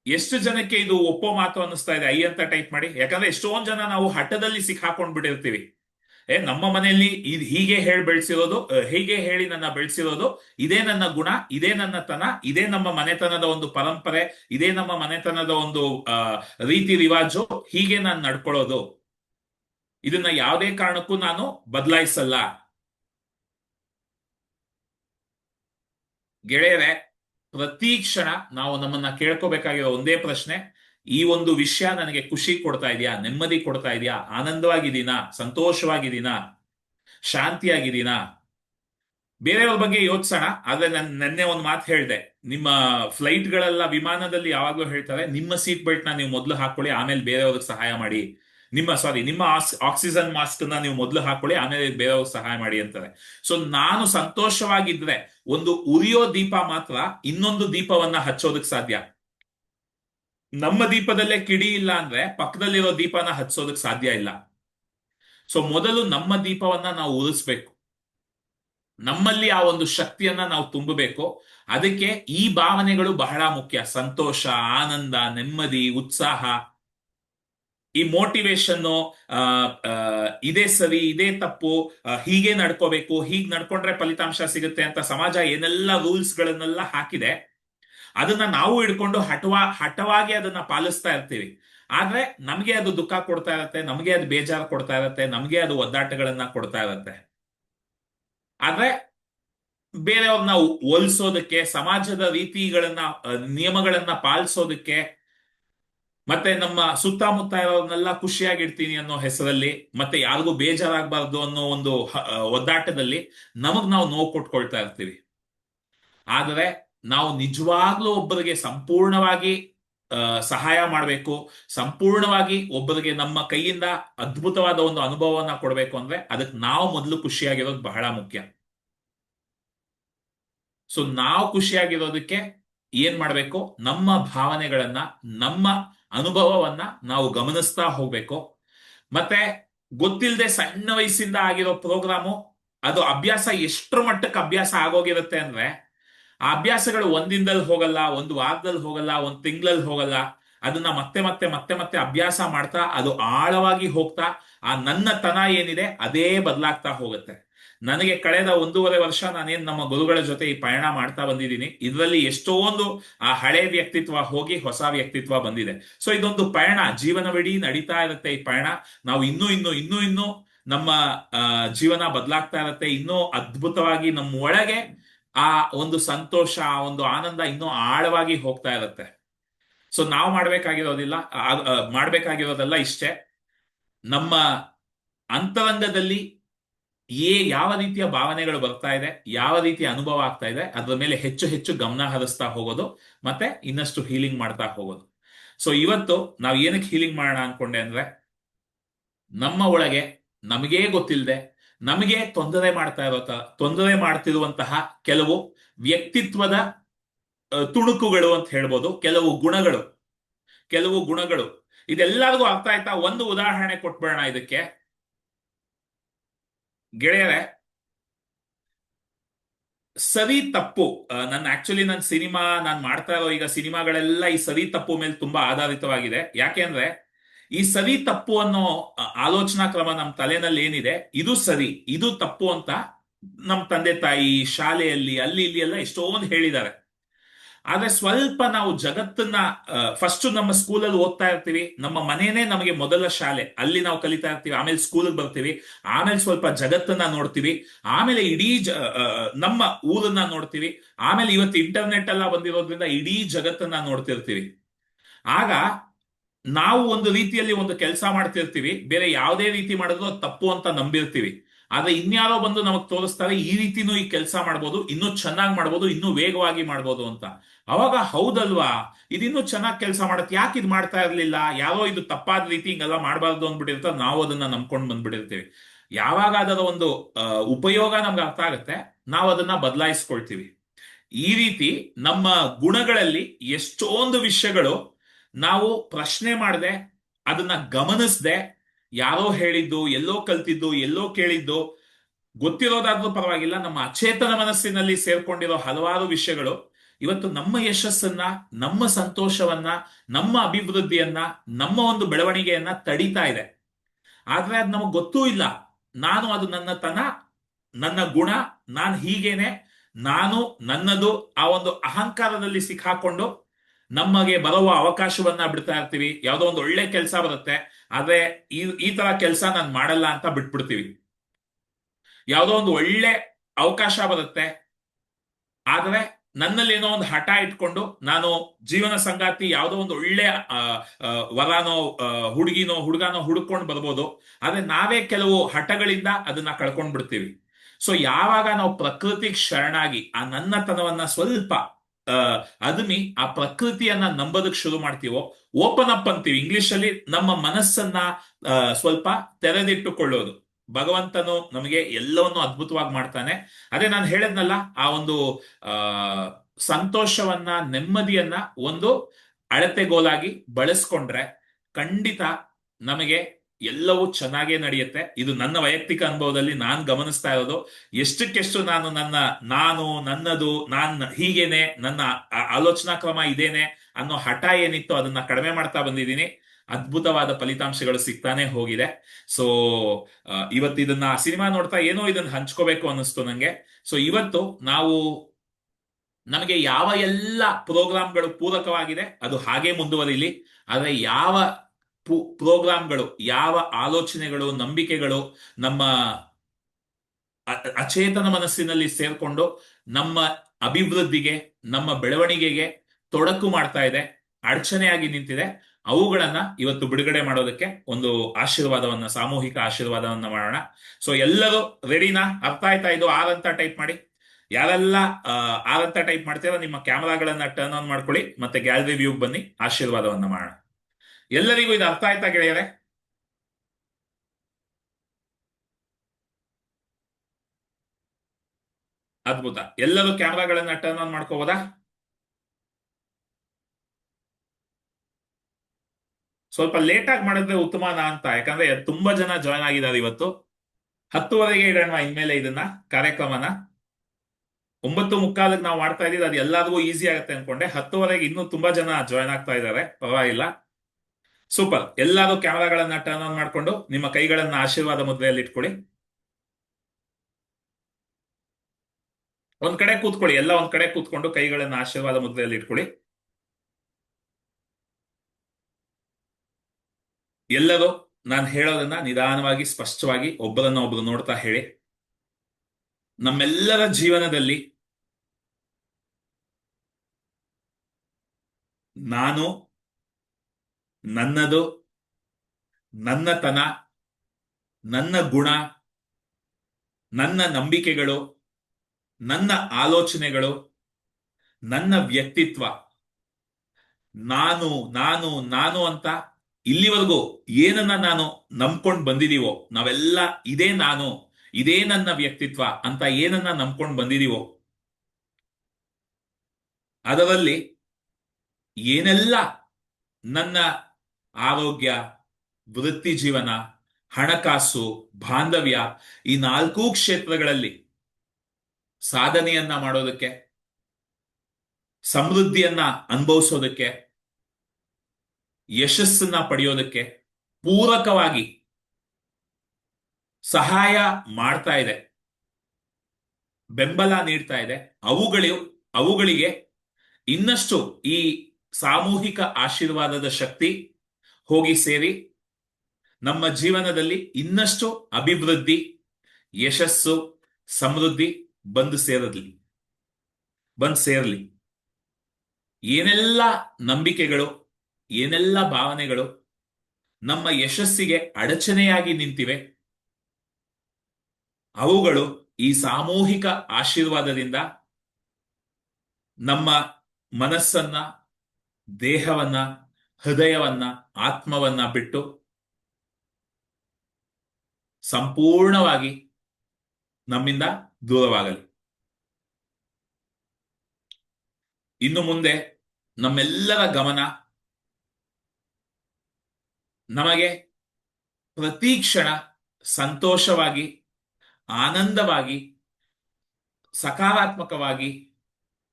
A: ಎಷ್ಟು ಜನಕ್ಕೆ ಇದು ಒಪ್ಪೋ ಮಾತು ಅನ್ನಿಸ್ತಾ ಇದೆ, ಐ ಅಂತ ಟೈಪ್ ಮಾಡಿ. ಯಾಕಂದ್ರೆ ಎಷ್ಟೊಂದ್ ಜನ ನಾವು ಹಠದಲ್ಲಿ ಸಿಕ್ಕಾಕೊಂಡ್ ಬಿಟ್ಟಿರ್ತೀವಿ ಏ, ನಮ್ಮ ಮನೆಯಲ್ಲಿ ಇದು ಹೀಗೆ ಹೇಳಿ ಬೆಳೆಸಿರೋದು ಹೀಗೆ ಹೇಳಿ ನನ್ನ ಬೆಳೆಸಿರೋದು, ಇದೇ ನನ್ನ ಗುಣ, ಇದೇ ನನ್ನ ತನ, ಇದೇ ನಮ್ಮ ಮನೆತನದ ಒಂದು ಪರಂಪರೆ, ಇದೇ ನಮ್ಮ ಮನೆತನದ ಒಂದು ರೀತಿ ರಿವಾಜು, ಹೀಗೆ ನಾನು ನಡ್ಕೊಳ್ಳೋದು. ಇದನ್ನ ಯಾವುದೇ ಕಾರಣಕ್ಕೂ ನಾನು ಬದಲಾಯಿಸಲ್ಲ. ಗೆಳೆಯರೆ, ಪ್ರತಿ ಕ್ಷಣ ನಾವು ನಮ್ಮನ್ನ ಕೇಳ್ಕೋಬೇಕಾಗಿರೋ ಒಂದೇ ಪ್ರಶ್ನೆ ಈ ಒಂದು ವಿಷಯ ನನಗೆ ಖುಷಿ ಕೊಡ್ತಾ ಇದೆಯಾ? ನೆಮ್ಮದಿ ಕೊಡ್ತಾ ಇದೆಯಾ? ಆನಂದವಾಗಿದ್ದೀನಾ? ಸಂತೋಷವಾಗಿದ್ದೀನಾ? ಶಾಂತಿಯಾಗಿದ್ದೀನಾ? ಬೇರೆಯವ್ರ ಬಗ್ಗೆ ಯೋಚಿಸೋಣ, ಆದ್ರೆ ನಾನು ನೆನ್ನೆ ಒಂದು ಮಾತು ಹೇಳಿದೆ. ನಿಮ್ಮ ಫ್ಲೈಟ್ ಗಳೆಲ್ಲ ವಿಮಾನದಲ್ಲಿ ಯಾವಾಗ್ಲೂ ಹೇಳ್ತಾರೆ, ನಿಮ್ಮ ಸೀಟ್ ಬೆಲ್ಟ್ನ ನೀವು ಮೊದಲು ಹಾಕೊಳ್ಳಿ, ಆಮೇಲೆ ಬೇರೆಯವ್ರಿಗೆ ಸಹಾಯ ಮಾಡಿ. ನಿಮ್ಮ ಸಾರಿ ನಿಮ್ಮ ಆಕ್ಸಿಜನ್ ಮಾಸ್ಕ್ನ ನೀವು ಮೊದಲು ಹಾಕೊಳ್ಳಿ, ಆಮೇಲೆ ಬೇರೆಯವ್ರಿಗೆ ಸಹಾಯ ಮಾಡಿ ಅಂತಾರೆ. ಸೊ ನಾನು ಸಂತೋಷವಾಗಿದ್ರೆ ಒಂದು ಉರಿಯೋ ದೀಪ ಮಾತ್ರ ಇನ್ನೊಂದು ದೀಪವನ್ನ ಹಚ್ಚೋದಕ್ ಸಾಧ್ಯ. ನಮ್ಮ ದೀಪದಲ್ಲೇ ಕಿಡಿ ಇಲ್ಲ ಅಂದ್ರೆ ಪಕ್ಕದಲ್ಲಿರೋ ದೀಪನ ಹಚ್ಚೋದಕ್ ಸಾಧ್ಯ ಇಲ್ಲ. ಸೊ ಮೊದಲು ನಮ್ಮ ದೀಪವನ್ನ ನಾವು ಉರಿಸ್ಬೇಕು ನಮ್ಮಲ್ಲಿ ಆ ಒಂದು ಶಕ್ತಿಯನ್ನ ನಾವು ತುಂಬಬೇಕು. ಅದಕ್ಕೆ ಈ ಭಾವನೆಗಳು ಬಹಳ ಮುಖ್ಯ. ಸಂತೋಷ, ಆನಂದ, ನೆಮ್ಮದಿ, ಉತ್ಸಾಹ. ಈ ಮೋಟಿವೇಶನ್ ಇದೇ ಸರಿ, ಇದೇ ತಪ್ಪು ಹೀಗೆ ನಡ್ಕೋಬೇಕು, ಹೀಗ್ ನಡ್ಕೊಂಡ್ರೆ ಫಲಿತಾಂಶ ಸಿಗುತ್ತೆ ಅಂತ ಸಮಾಜ ಏನೆಲ್ಲ ರೂಲ್ಸ್ ಗಳನ್ನೆಲ್ಲ ಹಾಕಿದೆ ಅದನ್ನ ನಾವು ಹಿಡ್ಕೊಂಡು ಹಠವಾ ಹಠವಾಗಿ ಅದನ್ನ ಪಾಲಿಸ್ತಾ ಇರ್ತೀವಿ. ಆದ್ರೆ ನಮ್ಗೆ ಅದು ದುಃಖ ಕೊಡ್ತಾ ಇರತ್ತೆ, ನಮ್ಗೆ ಅದು ಬೇಜಾರು ಕೊಡ್ತಾ ಇರತ್ತೆ, ನಮ್ಗೆ ಅದು ಒದ್ದಾಟಗಳನ್ನ ಕೊಡ್ತಾ ಇರತ್ತೆ. ಆದ್ರೆ ಬೇರೆಯವ್ರನ್ನ ಹೋಲಿಸೋದಕ್ಕೆ, ಸಮಾಜದ ರೀತಿಗಳನ್ನ ನಿಯಮಗಳನ್ನ ಪಾಲಿಸೋದಕ್ಕೆ, ಮತ್ತೆ ನಮ್ಮ ಸುತ್ತಮುತ್ತ ಇರೋರ್ನೆಲ್ಲ ಖುಷಿಯಾಗಿಡ್ತೀನಿ ಅನ್ನೋ ಹೆಸರಲ್ಲಿ, ಮತ್ತೆ ಯಾರಿಗೂ ಬೇಜಾರಾಗಬಾರ್ದು ಅನ್ನೋ ಒಂದು ಒದ್ದಾಟದಲ್ಲಿ ನಮಗ್ ನಾವು ನೋವು ಕೊಟ್ಕೊಳ್ತಾ ಇರ್ತೀವಿ. ಆದರೆ ನಾವು ನಿಜವಾಗ್ಲೂ ಒಬ್ಬರಿಗೆ ಸಂಪೂರ್ಣವಾಗಿ ಸಹಾಯ ಮಾಡಬೇಕು, ಸಂಪೂರ್ಣವಾಗಿ ಒಬ್ಬರಿಗೆ ನಮ್ಮ ಕೈಯಿಂದ ಅದ್ಭುತವಾದ ಒಂದು ಅನುಭವವನ್ನ ಕೊಡಬೇಕು ಅಂದ್ರೆ ಅದಕ್ಕೆ ನಾವು ಮೊದಲು ಖುಷಿಯಾಗಿರೋದು ಬಹಳ ಮುಖ್ಯ. ಸೊ ನಾವು ಖುಷಿಯಾಗಿರೋದಕ್ಕೆ ಏನ್ ಮಾಡಬೇಕು? ನಮ್ಮ ಭಾವನೆಗಳನ್ನ, ನಮ್ಮ ಅನುಭವವನ್ನ ನಾವು ಗಮನಿಸ್ತಾ ಹೋಗ್ಬೇಕು. ಮತ್ತೆ ಗೊತ್ತಿಲ್ಲದೆ ಸಣ್ಣ ವಯಸ್ಸಿಂದ ಆಗಿರೋ ಪ್ರೋಗ್ರಾಮು, ಅದು ಅಭ್ಯಾಸ ಎಷ್ಟರ ಮಟ್ಟಕ್ಕೆ ಅಭ್ಯಾಸ ಆಗೋಗಿರುತ್ತೆ ಅಂದ್ರೆ ಆ ಅಭ್ಯಾಸಗಳು ಒಂದಿಂದಲ್ ಹೋಗಲ್ಲ, ಒಂದು ವಾರದಲ್ಲಿ ಹೋಗಲ್ಲ, ಒಂದು ತಿಂಗಳಲ್ಲಿ ಹೋಗಲ್ಲ. ಅದನ್ನ ಮತ್ತೆ ಮತ್ತೆ ಮತ್ತೆ ಮತ್ತೆ ಅಭ್ಯಾಸ ಮಾಡ್ತಾ, ಅದು ಆಳವಾಗಿ ಹೋಗ್ತಾ, ಆ ನನ್ನ ತನ ಏನಿದೆ ಅದೇ ಬದಲಾಗ್ತಾ ಹೋಗುತ್ತೆ. ನನಗೆ ಕಳೆದ ಒಂದೂವರೆ ವರ್ಷ ನಾನೇನ್ ನಮ್ಮ ಗುರುಗಳ ಜೊತೆ ಈ ಪಯಣ ಮಾಡ್ತಾ ಬಂದಿದ್ದೀನಿ. ಇದರಲ್ಲಿ ಎಷ್ಟೊಂದು, ಆ ಹಳೆ ವ್ಯಕ್ತಿತ್ವ ಹೋಗಿ ಹೊಸ ವ್ಯಕ್ತಿತ್ವ ಬಂದಿದೆ. ಸೊ ಇದೊಂದು ಪಯಣ, ಜೀವನವಿಡೀ ನಡೀತಾ ಇರುತ್ತೆ ಈ ಪಯಣ. ನಾವು ಇನ್ನೂ ಇನ್ನೂ ಇನ್ನೂ ಇನ್ನೂ ನಮ್ಮ ಜೀವನ ಬದಲಾಗ್ತಾ ಇರುತ್ತೆ. ಇನ್ನೂ ಅದ್ಭುತವಾಗಿ ನಮ್ಮ ಒಳಗೆ ಆ ಒಂದು ಸಂತೋಷ, ಆ ಒಂದು ಆನಂದ ಇನ್ನೂ ಆಳವಾಗಿ ಹೋಗ್ತಾ ಇರುತ್ತೆ. ಸೊ ನಾವು ಮಾಡ್ಬೇಕಾಗಿರೋದಿಲ್ಲ ಮಾಡ್ಬೇಕಾಗಿರೋದೆಲ್ಲ ಇಷ್ಟೇ. ನಮ್ಮ ಅಂತರಂಗದಲ್ಲಿ ಏ ಯಾವ ರೀತಿಯ ಭಾವನೆಗಳು ಬರ್ತಾ ಇದೆ, ಯಾವ ರೀತಿಯ ಅನುಭವ ಆಗ್ತಾ ಇದೆ, ಅದರ ಮೇಲೆ ಹೆಚ್ಚು ಹೆಚ್ಚು ಗಮನ ಹರಿಸ್ತಾ ಹೋಗೋದು, ಮತ್ತೆ ಇನ್ನಷ್ಟು ಹೀಲಿಂಗ್ ಮಾಡ್ತಾ ಹೋಗೋದು. ಸೊ ಇವತ್ತು ನಾವು ಏನಕ್ಕೆ ಹೀಲಿಂಗ್ ಮಾಡೋಣ ಅನ್ಕೊಂಡೆ ಅಂದ್ರೆ, ನಮ್ಮ ಒಳಗೆ ನಮಗೇ ಗೊತ್ತಿಲ್ಲದೆ ನಮಗೆ ತೊಂದರೆ ಮಾಡ್ತಾ ಇರೋ ತೊಂದರೆ ಮಾಡ್ತಿರುವಂತಹ ಕೆಲವು ವ್ಯಕ್ತಿತ್ವದ ತುಣುಕುಗಳು ಅಂತ ಹೇಳ್ಬೋದು, ಕೆಲವು ಗುಣಗಳು. ಕೆಲವು ಗುಣಗಳು. ಇದೆಲ್ಲರಿಗೂ ಅರ್ಥ ಆಯ್ತಾ? ಒಂದು ಉದಾಹರಣೆ ಕೊಟ್ಬಿಡೋಣ ಇದಕ್ಕೆ. ಗೆಳೆಯರೆ, ಸರಿ ತಪ್ಪು. ನನ್ನ ಆಕ್ಚುಲಿ ನನ್ನ ಸಿನಿಮಾ, ನಾನು ಮಾಡ್ತಾ ಇರೋ ಈಗ ಸಿನಿಮಾಗಳೆಲ್ಲ ಈ ಸರಿ ತಪ್ಪು ಮೇಲೆ ತುಂಬಾ ಆಧಾರಿತವಾಗಿದೆ. ಯಾಕೆಂದ್ರೆ ಈ ಸರಿ ತಪ್ಪು ಅನ್ನೋ ಆಲೋಚನಾ ಕ್ರಮ ನಮ್ಮ ತಲೆನಲ್ಲಿ ಏನಿದೆ, ಇದು ಸರಿ, ಇದು ತಪ್ಪು ಅಂತ ನಮ್ಮ ತಂದೆ ತಾಯಿ ಶಾಲೆಯಲ್ಲಿ, ಅಲ್ಲಿ, ಇಲ್ಲಿ ಎಲ್ಲ ಎಷ್ಟೊಂದು ಹೇಳಿದ್ದಾರೆ. ಆದ್ರೆ ಸ್ವಲ್ಪ ನಾವು ಜಗತ್ತನ್ನ ಫಸ್ಟ್ ನಮ್ಮ ಸ್ಕೂಲಲ್ಲಿ ಓದ್ತಾ ಇರ್ತೀವಿ, ನಮ್ಮ ಮನೇನೆ ನಮಗೆ ಮೊದಲ ಶಾಲೆ, ಅಲ್ಲಿ ನಾವು ಕಲಿತಾ ಇರ್ತೀವಿ, ಆಮೇಲೆ ಸ್ಕೂಲ್ಗೆ ಬರ್ತೀವಿ, ಆಮೇಲೆ ಸ್ವಲ್ಪ ಜಗತ್ತನ್ನ ನೋಡ್ತೀವಿ, ಆಮೇಲೆ ಇಡೀ ನಮ್ಮ ಊರನ್ನ ನೋಡ್ತೀವಿ, ಆಮೇಲೆ ಇವತ್ತು ಇಂಟರ್ನೆಟ್ ಎಲ್ಲ ಬಂದಿರೋದ್ರಿಂದ ಇಡೀ ಜಗತ್ತನ್ನ ನೋಡ್ತಿರ್ತೀವಿ. ಆಗ ನಾವು ಒಂದು ರೀತಿಯಲ್ಲಿ ಒಂದು ಕೆಲಸ ಮಾಡ್ತಿರ್ತೀವಿ, ಬೇರೆ ಯಾವುದೇ ರೀತಿ ಮಾಡಿದ್ರು ತಪ್ಪು ಅಂತ ನಂಬಿರ್ತೀವಿ. ಆದ್ರೆ ಇನ್ಯಾರೋ ಬಂದು ನಮಗ್ ತೋರಿಸ್ತಾರೆ, ಈ ರೀತಿನೂ ಈ ಕೆಲಸ ಮಾಡ್ಬೋದು, ಇನ್ನೂ ಚೆನ್ನಾಗಿ ಮಾಡ್ಬೋದು, ಇನ್ನೂ ವೇಗವಾಗಿ ಮಾಡ್ಬೋದು ಅಂತ. ಅವಾಗ ಹೌದಲ್ವಾ? ಇದಿನ್ನೂ ಚೆನ್ನಾಗಿ ಕೆಲಸ ಮಾಡತ್ತೆ ಯಾಕೆ ಇದು ಮಾಡ್ತಾ ಇರ್ಲಿಲ್ಲ? ಯಾರೋ ಇದು ತಪ್ಪಾದ ರೀತಿ ಹಿಂಗೆಲ್ಲ ಮಾಡಬಾರ್ದು ಅಂದ್ಬಿಟ್ಟಿರ್ತಾರೆ ನಾವು ಅದನ್ನ ನಂಬ್ಕೊಂಡು ಬಂದ್ಬಿಟ್ಟಿರ್ತೀವಿ. ಯಾವಾಗ ಅದರ ಒಂದು ಉಪಯೋಗ ನಮ್ಗೆ ಅರ್ಥ ಆಗುತ್ತೆ, ನಾವು ಅದನ್ನ ಬದಲಾಯಿಸ್ಕೊಳ್ತೀವಿ. ಈ ರೀತಿ ನಮ್ಮ ಗುಣಗಳಲ್ಲಿ ಎಷ್ಟೊಂದು ವಿಷಯಗಳು ನಾವು ಪ್ರಶ್ನೆ ಮಾಡಿದೆ, ಅದನ್ನ ಗಮನಿಸದೆ, ಯಾರೋ ಹೇಳಿದ್ದು, ಎಲ್ಲೋ ಕಲ್ತಿದ್ದು, ಎಲ್ಲೋ ಕೇಳಿದ್ದು, ಗೊತ್ತಿರೋದಾದ್ರೂ ಪರವಾಗಿಲ್ಲ, ನಮ್ಮ ಅಚೇತನ ಮನಸ್ಸಿನಲ್ಲಿ ಸೇರ್ಕೊಂಡಿರೋ ಹಲವಾರು ವಿಷಯಗಳು, ಇವತ್ತು ನಮ್ಮ ಯಶಸ್ಸನ್ನ, ನಮ್ಮ ಸಂತೋಷವನ್ನ, ನಮ್ಮ ಅಭಿವೃದ್ಧಿಯನ್ನ, ನಮ್ಮ ಒಂದು ಬೆಳವಣಿಗೆಯನ್ನ ತಡೀತಾ ಇದೆ. ಆದ್ರೆ ಅದು ನಮಗ್ ಗೊತ್ತೂ ಇಲ್ಲ. ನಾನು ಅದು ನನ್ನ ತನ, ನನ್ನ ಗುಣ, ನಾನು ಹೀಗೇನೆ, ನಾನು ನನ್ನದು ಆ ಒಂದು ಅಹಂಕಾರದಲ್ಲಿ ಸಿಕ್ಕಾಕೊಂಡು ನಮಗೆ ಬರುವ ಅವಕಾಶವನ್ನ ಬಿಡ್ತಾ ಇರ್ತೀವಿ. ಯಾವುದೋ ಒಂದು ಒಳ್ಳೆ ಕೆಲಸ ಬರುತ್ತೆ. ಆದ್ರೆ ಈ ತರ ಕೆಲಸ ನಾನು ಮಾಡಲ್ಲ ಅಂತ ಬಿಟ್ಬಿಡ್ತೀವಿ. ಯಾವುದೋ ಒಂದು ಒಳ್ಳೆ ಅವಕಾಶ ಬರುತ್ತೆ. ಆದ್ರೆ ನನ್ನಲ್ಲಿ ಏನೋ ಒಂದು ಹಠ ಇಟ್ಕೊಂಡು ನಾನು ಜೀವನ ಸಂಗಾತಿ ಯಾವುದೋ ಒಂದು ಒಳ್ಳೆ ವರನೋ ಹುಡುಗಿನೋ, ಹುಡುಗನೋ ಹುಡುಕೊಂಡು ಬರ್ಬೋದು. ಆದ್ರೆ ನಾವೇ ಕೆಲವು ಹಠಗಳಿಂದ ಅದನ್ನ ಕಳ್ಕೊಂಡ್ ಬಿಡ್ತೀವಿ ಸೊ ಯಾವಾಗ ನಾವು ಪ್ರಕೃತಿಗೆ ಶರಣಾಗಿ ಆ ನನ್ನತನವನ್ನ ಸ್ವಲ್ಪ ಅದುಮಿ ಆ ಪ್ರಕೃತಿಯನ್ನ ನಂಬೋದಕ್ಕೆ ಶುರು ಮಾಡ್ತೀವೋ ಓಪನ್ ಅಪ್ ಅಂತೀವಿ. ಇಂಗ್ಲಿಷ್ ಅಲ್ಲಿ ನಮ್ಮ ಮನಸ್ಸನ್ನ ಸ್ವಲ್ಪ ತೆರೆದಿಟ್ಟುಕೊಳ್ಳೋದು. ಭಗವಂತನು ನಮಗೆ ಎಲ್ಲವನ್ನು ಅದ್ಭುತವಾಗಿ ಮಾಡ್ತಾನೆ. ಅದೇ ನಾನು ಹೇಳದ್ನಲ್ಲ, ಆ ಒಂದು ಸಂತೋಷವನ್ನ, ನೆಮ್ಮದಿಯನ್ನ ಒಂದು ಅಳತೆಗೋಲಾಗಿ ಬಳಸ್ಕೊಂಡ್ರೆ ಖಂಡಿತ ನಮಗೆ ಎಲ್ಲವೂ ಚೆನ್ನಾಗೇ ನಡೆಯುತ್ತೆ. ಇದು ನನ್ನ ವೈಯಕ್ತಿಕ ಅನುಭವದಲ್ಲಿ ನಾನು ಗಮನಿಸ್ತಾ ಇರೋದು. ಎಷ್ಟಕ್ಕೆಷ್ಟು ನಾನು ನನ್ನ ನಾನು, ನನ್ನದು, ನಾನ್ ಹೀಗೇನೆ, ನನ್ನ ಆಲೋಚನಾ ಕ್ರಮ ಇದೇನೆ ಅನ್ನೋ ಹಠ ಏನಿತ್ತು ಅದನ್ನ ಕಡಿಮೆ ಮಾಡ್ತಾ ಬಂದಿದ್ದೀನಿ. ಅದ್ಭುತವಾದ ಫಲಿತಾಂಶಗಳು ಸಿಗ್ತಾನೆ ಹೋಗಿದೆ. ಸೊ ಇವತ್ತು ಇದನ್ನ ಸಿನಿಮಾ ನೋಡ್ತಾ ಏನೋ ಇದನ್ನ ಹಂಚ್ಕೋಬೇಕು ಅನ್ನಿಸ್ತು ನಂಗೆ. ಸೊ ಇವತ್ತು ನಾವು ನಮಗೆ ಯಾವ ಎಲ್ಲ ಪ್ರೋಗ್ರಾಮ್ಗಳು ಪೂರಕವಾಗಿದೆ ಅದು ಹಾಗೆ ಮುಂದುವರಿಲಿ. ಆದ್ರೆ ಯಾವ ಪ್ರೋಗ್ರಾಮ್ಗಳು ಯಾವ ಆಲೋಚನೆಗಳು ನಂಬಿಕೆಗಳು ನಮ್ಮ ಅಚೇತನ ಮನಸ್ಸಿನಲ್ಲಿ ಸೇರ್ಕೊಂಡು ನಮ್ಮ ಅಭಿವೃದ್ಧಿಗೆ ನಮ್ಮ ಬೆಳವಣಿಗೆಗೆ ತೊಡಕು ಮಾಡ್ತಾ ಇದೆ ಅಡಚಣೆಯಾಗಿ ನಿಂತಿದೆ. ಅವುಗಳನ್ನ ಇವತ್ತು ಬಿಡುಗಡೆ ಮಾಡೋದಕ್ಕೆ ಒಂದು ಆಶೀರ್ವಾದವನ್ನ ಸಾಮೂಹಿಕ ಆಶೀರ್ವಾದವನ್ನ ಮಾಡೋಣ. ಸೊ ಎಲ್ಲರೂ ರೆಡಿನಾ ಅರ್ಥ ಆಯ್ತಾ ಇದು? ಆರಂತ ಟೈಪ್ ಮಾಡಿ. ಯಾರೆಲ್ಲ ಆ, ಆರ್ ಅಂತ ಟೈಪ್ ಮಾಡ್ತೀರಾ ನಿಮ್ಮ ಕ್ಯಾಮರಾಗಳನ್ನ ಟರ್ನ್ ಆನ್ ಮಾಡ್ಕೊಳ್ಳಿ ಮತ್ತೆ ಗ್ಯಾಲರಿ ವ್ಯೂಗೆ ಬನ್ನಿ ಆಶೀರ್ವಾದವನ್ನ ಮಾಡೋಣ. ಎಲ್ಲರಿಗೂ ಇದು ಅರ್ಥ ಆಯ್ತಾ ಗೆಳೆಯರೆ? ಅದ್ಭುತ. ಎಲ್ಲರೂ ಕ್ಯಾಮ್ರಾಗಳನ್ನ ಟರ್ನ್ ಆನ್ ಮಾಡ್ಕೋಬೋದಾ? ಸ್ವಲ್ಪ ಲೇಟ್ ಆಗಿ ಮಾಡಿದ್ರೆ ಉತ್ತಮನಾ ಅಂತ. ಯಾಕಂದ್ರೆ ತುಂಬಾ ಜನ ಜಾಯ್ನ್ ಆಗಿದ್ದಾರೆ ಇವತ್ತು. ಹತ್ತುವರೆಗೆ ಇಡೋಣ ಇನ್ಮೇಲೆ ಇದನ್ನ, ಕಾರ್ಯಕ್ರಮನ? ಒಂಬತ್ತು ಮುಕ್ಕಾಲಕ್ಕೆ ನಾವು ಮಾಡ್ತಾ ಇದ್ದೀವಿ. ಅದು ಎಲ್ಲರಿಗೂ ಈಸಿ ಆಗುತ್ತೆ ಅನ್ಕೊಂಡೆ. ಹತ್ತುವರೆಗೆ ಇನ್ನೂ ತುಂಬಾ ಜನ ಜಾಯ್ನ್ ಆಗ್ತಾ ಇದ್ದಾರೆ. ಪರವಾಗಿಲ್ಲ. ಸೂಪರ್ ಎಲ್ಲರೂ ಕ್ಯಾಮೆರಾಗಳನ್ನ ಟರ್ನ್ ಆನ್ ಮಾಡ್ಕೊಂಡು ನಿಮ್ಮ ಕೈಗಳನ್ನ ಆಶೀರ್ವಾದ ಮುದ್ರೆಯಲ್ಲಿ ಇಟ್ಕೊಳ್ಳಿ. ಒಂದ್ ಕಡೆ ಕೂತ್ಕೊಳ್ಳಿ. ಎಲ್ಲ ಒಂದ್ ಕಡೆ ಕೂತ್ಕೊಂಡು ಕೈಗಳನ್ನ ಆಶೀರ್ವಾದ ಮುದ್ರೆಯಲ್ಲಿ ಇಟ್ಕೊಳ್ಳಿ. ಎಲ್ಲರೂ ನಾನು ಹೇಳೋದನ್ನ ನಿಧಾನವಾಗಿ, ಸ್ಪಷ್ಟವಾಗಿ ಒಬ್ಬರನ್ನ ಒಬ್ಬರು ನೋಡ್ತಾ ಹೇಳಿ. ನಮ್ಮೆಲ್ಲರ ಜೀವನದಲ್ಲಿ ನಾನು ನನ್ನದು ನನ್ನತನ ನನ್ನ ಗುಣ, ನನ್ನ ನಂಬಿಕೆಗಳು, ನನ್ನ ಆಲೋಚನೆಗಳು, ನನ್ನ ವ್ಯಕ್ತಿತ್ವ. ನಾನು ನಾನು ನಾನು ಅಂತ ಇಲ್ಲಿವರೆಗೂ ಏನನ್ನ ನಾನು ನಂಬ್ಕೊಂಡು ಬಂದಿದೀವೋ, ನಾವೆಲ್ಲ ಇದೇ ನಾನು, ಇದೇ ನನ್ನ ವ್ಯಕ್ತಿತ್ವ ಅಂತ ಏನನ್ನ ನಂಬ್ಕೊಂಡು ಬಂದಿದೀವೋ, ಅದರಲ್ಲಿ ಏನೆಲ್ಲ ನನ್ನ ಆರೋಗ್ಯ, ವೃತ್ತಿ ಜೀವನ, ಹಣಕಾಸು, ಬಾಂಧವ್ಯ ಈ ನಾಲ್ಕು ಕ್ಷೇತ್ರಗಳಲ್ಲಿ ಸಾಧನೆಯನ್ನ ಮಾಡೋದಕ್ಕೆ, ಸಮೃದ್ಧಿಯನ್ನ ಅನುಭವಿಸೋದಕ್ಕೆ, ಯಶಸ್ಸನ್ನ ಪಡೆಯೋದಕ್ಕೆ ಪೂರಕವಾಗಿ ಸಹಾಯ ಮಾಡ್ತಾ ಇದೆ. ಬೆಂಬಲ ನೀಡ್ತಾ ಇದೆ. ಅವುಗಳು, ಅವುಗಳಿಗೆ ಇನ್ನಷ್ಟು ಈ ಸಾಮೂಹಿಕ ಆಶೀರ್ವಾದದ ಶಕ್ತಿ ಹೋಗಿ ಸೇರಿ ನಮ್ಮ ಜೀವನದಲ್ಲಿ ಇನ್ನಷ್ಟು ಅಭಿವೃದ್ಧಿ, ಯಶಸ್ಸು, ಸಮೃದ್ಧಿ ಬಂದು ಸೇರಲಿ. ಬಂದು ಸೇರಲಿ. ಏನೆಲ್ಲ ನಂಬಿಕೆಗಳು, ಏನೆಲ್ಲ ಭಾವನೆಗಳು ನಮ್ಮ ಯಶಸ್ಸಿಗೆ ಅಡಚಣೆಯಾಗಿ ನಿಂತಿವೆ, ಅವುಗಳು ಈ ಸಾಮೂಹಿಕ ಆಶೀರ್ವಾದದಿಂದ ನಮ್ಮ ಮನಸ್ಸನ್ನ, ದೇಹವನ್ನ ಹೃದಯವನ್ನ, ಆತ್ಮವನ್ನ ಬಿಟ್ಟು ಸಂಪೂರ್ಣವಾಗಿ ನಮ್ಮಿಂದ ದೂರವಾಗಲಿ. ಇನ್ನು ಮುಂದೆ ನಮ್ಮೆಲ್ಲರ ಗಮನ ನಮಗೆ ಪ್ರತಿ ಕ್ಷಣ ಸಂತೋಷವಾಗಿ, ಆನಂದವಾಗಿ, ಸಕಾರಾತ್ಮಕವಾಗಿ,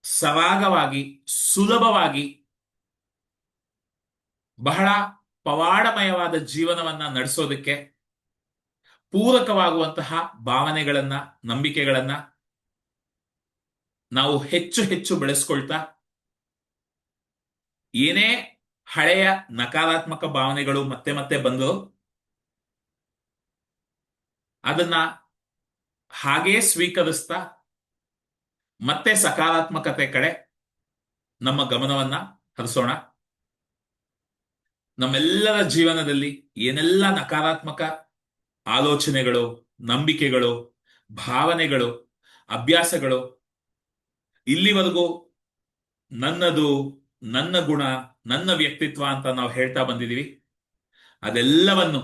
A: ಸರಾಗವಾಗಿ, ಸುಲಭವಾಗಿ ಬಹಳ ಪವಾಡಮಯವಾದ ಜೀವನವನ್ನ ನಡೆಸೋದಕ್ಕೆ ಪೂರಕವಾಗುವಂತಹ ಭಾವನೆಗಳನ್ನ, ನಂಬಿಕೆಗಳನ್ನ ನಾವು ಹೆಚ್ಚು ಹೆಚ್ಚು ಬೆಳೆಸ್ಕೊಳ್ತಾ ಏನೇ ಹಳೆಯ ನಕಾರಾತ್ಮಕ ಭಾವನೆಗಳು ಮತ್ತೆ ಮತ್ತೆ ಬಂದು ಅದನ್ನ ಹಾಗೇ ಸ್ವೀಕರಿಸ್ತಾ ಮತ್ತೆ ಸಕಾರಾತ್ಮಕತೆ ಕಡೆ ನಮ್ಮ ಗಮನವನ್ನ ಹರಿಸೋಣ. ನಮ್ಮೆಲ್ಲರ ಜೀವನದಲ್ಲಿ ಏನೆಲ್ಲ ನಕಾರಾತ್ಮಕ ಆಲೋಚನೆಗಳು, ನಂಬಿಕೆಗಳು, ಭಾವನೆಗಳು, ಅಭ್ಯಾಸಗಳು, ಇಲ್ಲಿವರೆಗೂ ನನ್ನದು, ನನ್ನ ಗುಣ, ನನ್ನ ವ್ಯಕ್ತಿತ್ವ ಅಂತ ನಾವು ಹೇಳ್ತಾ ಬಂದಿದೀವಿ ಅದೆಲ್ಲವನ್ನು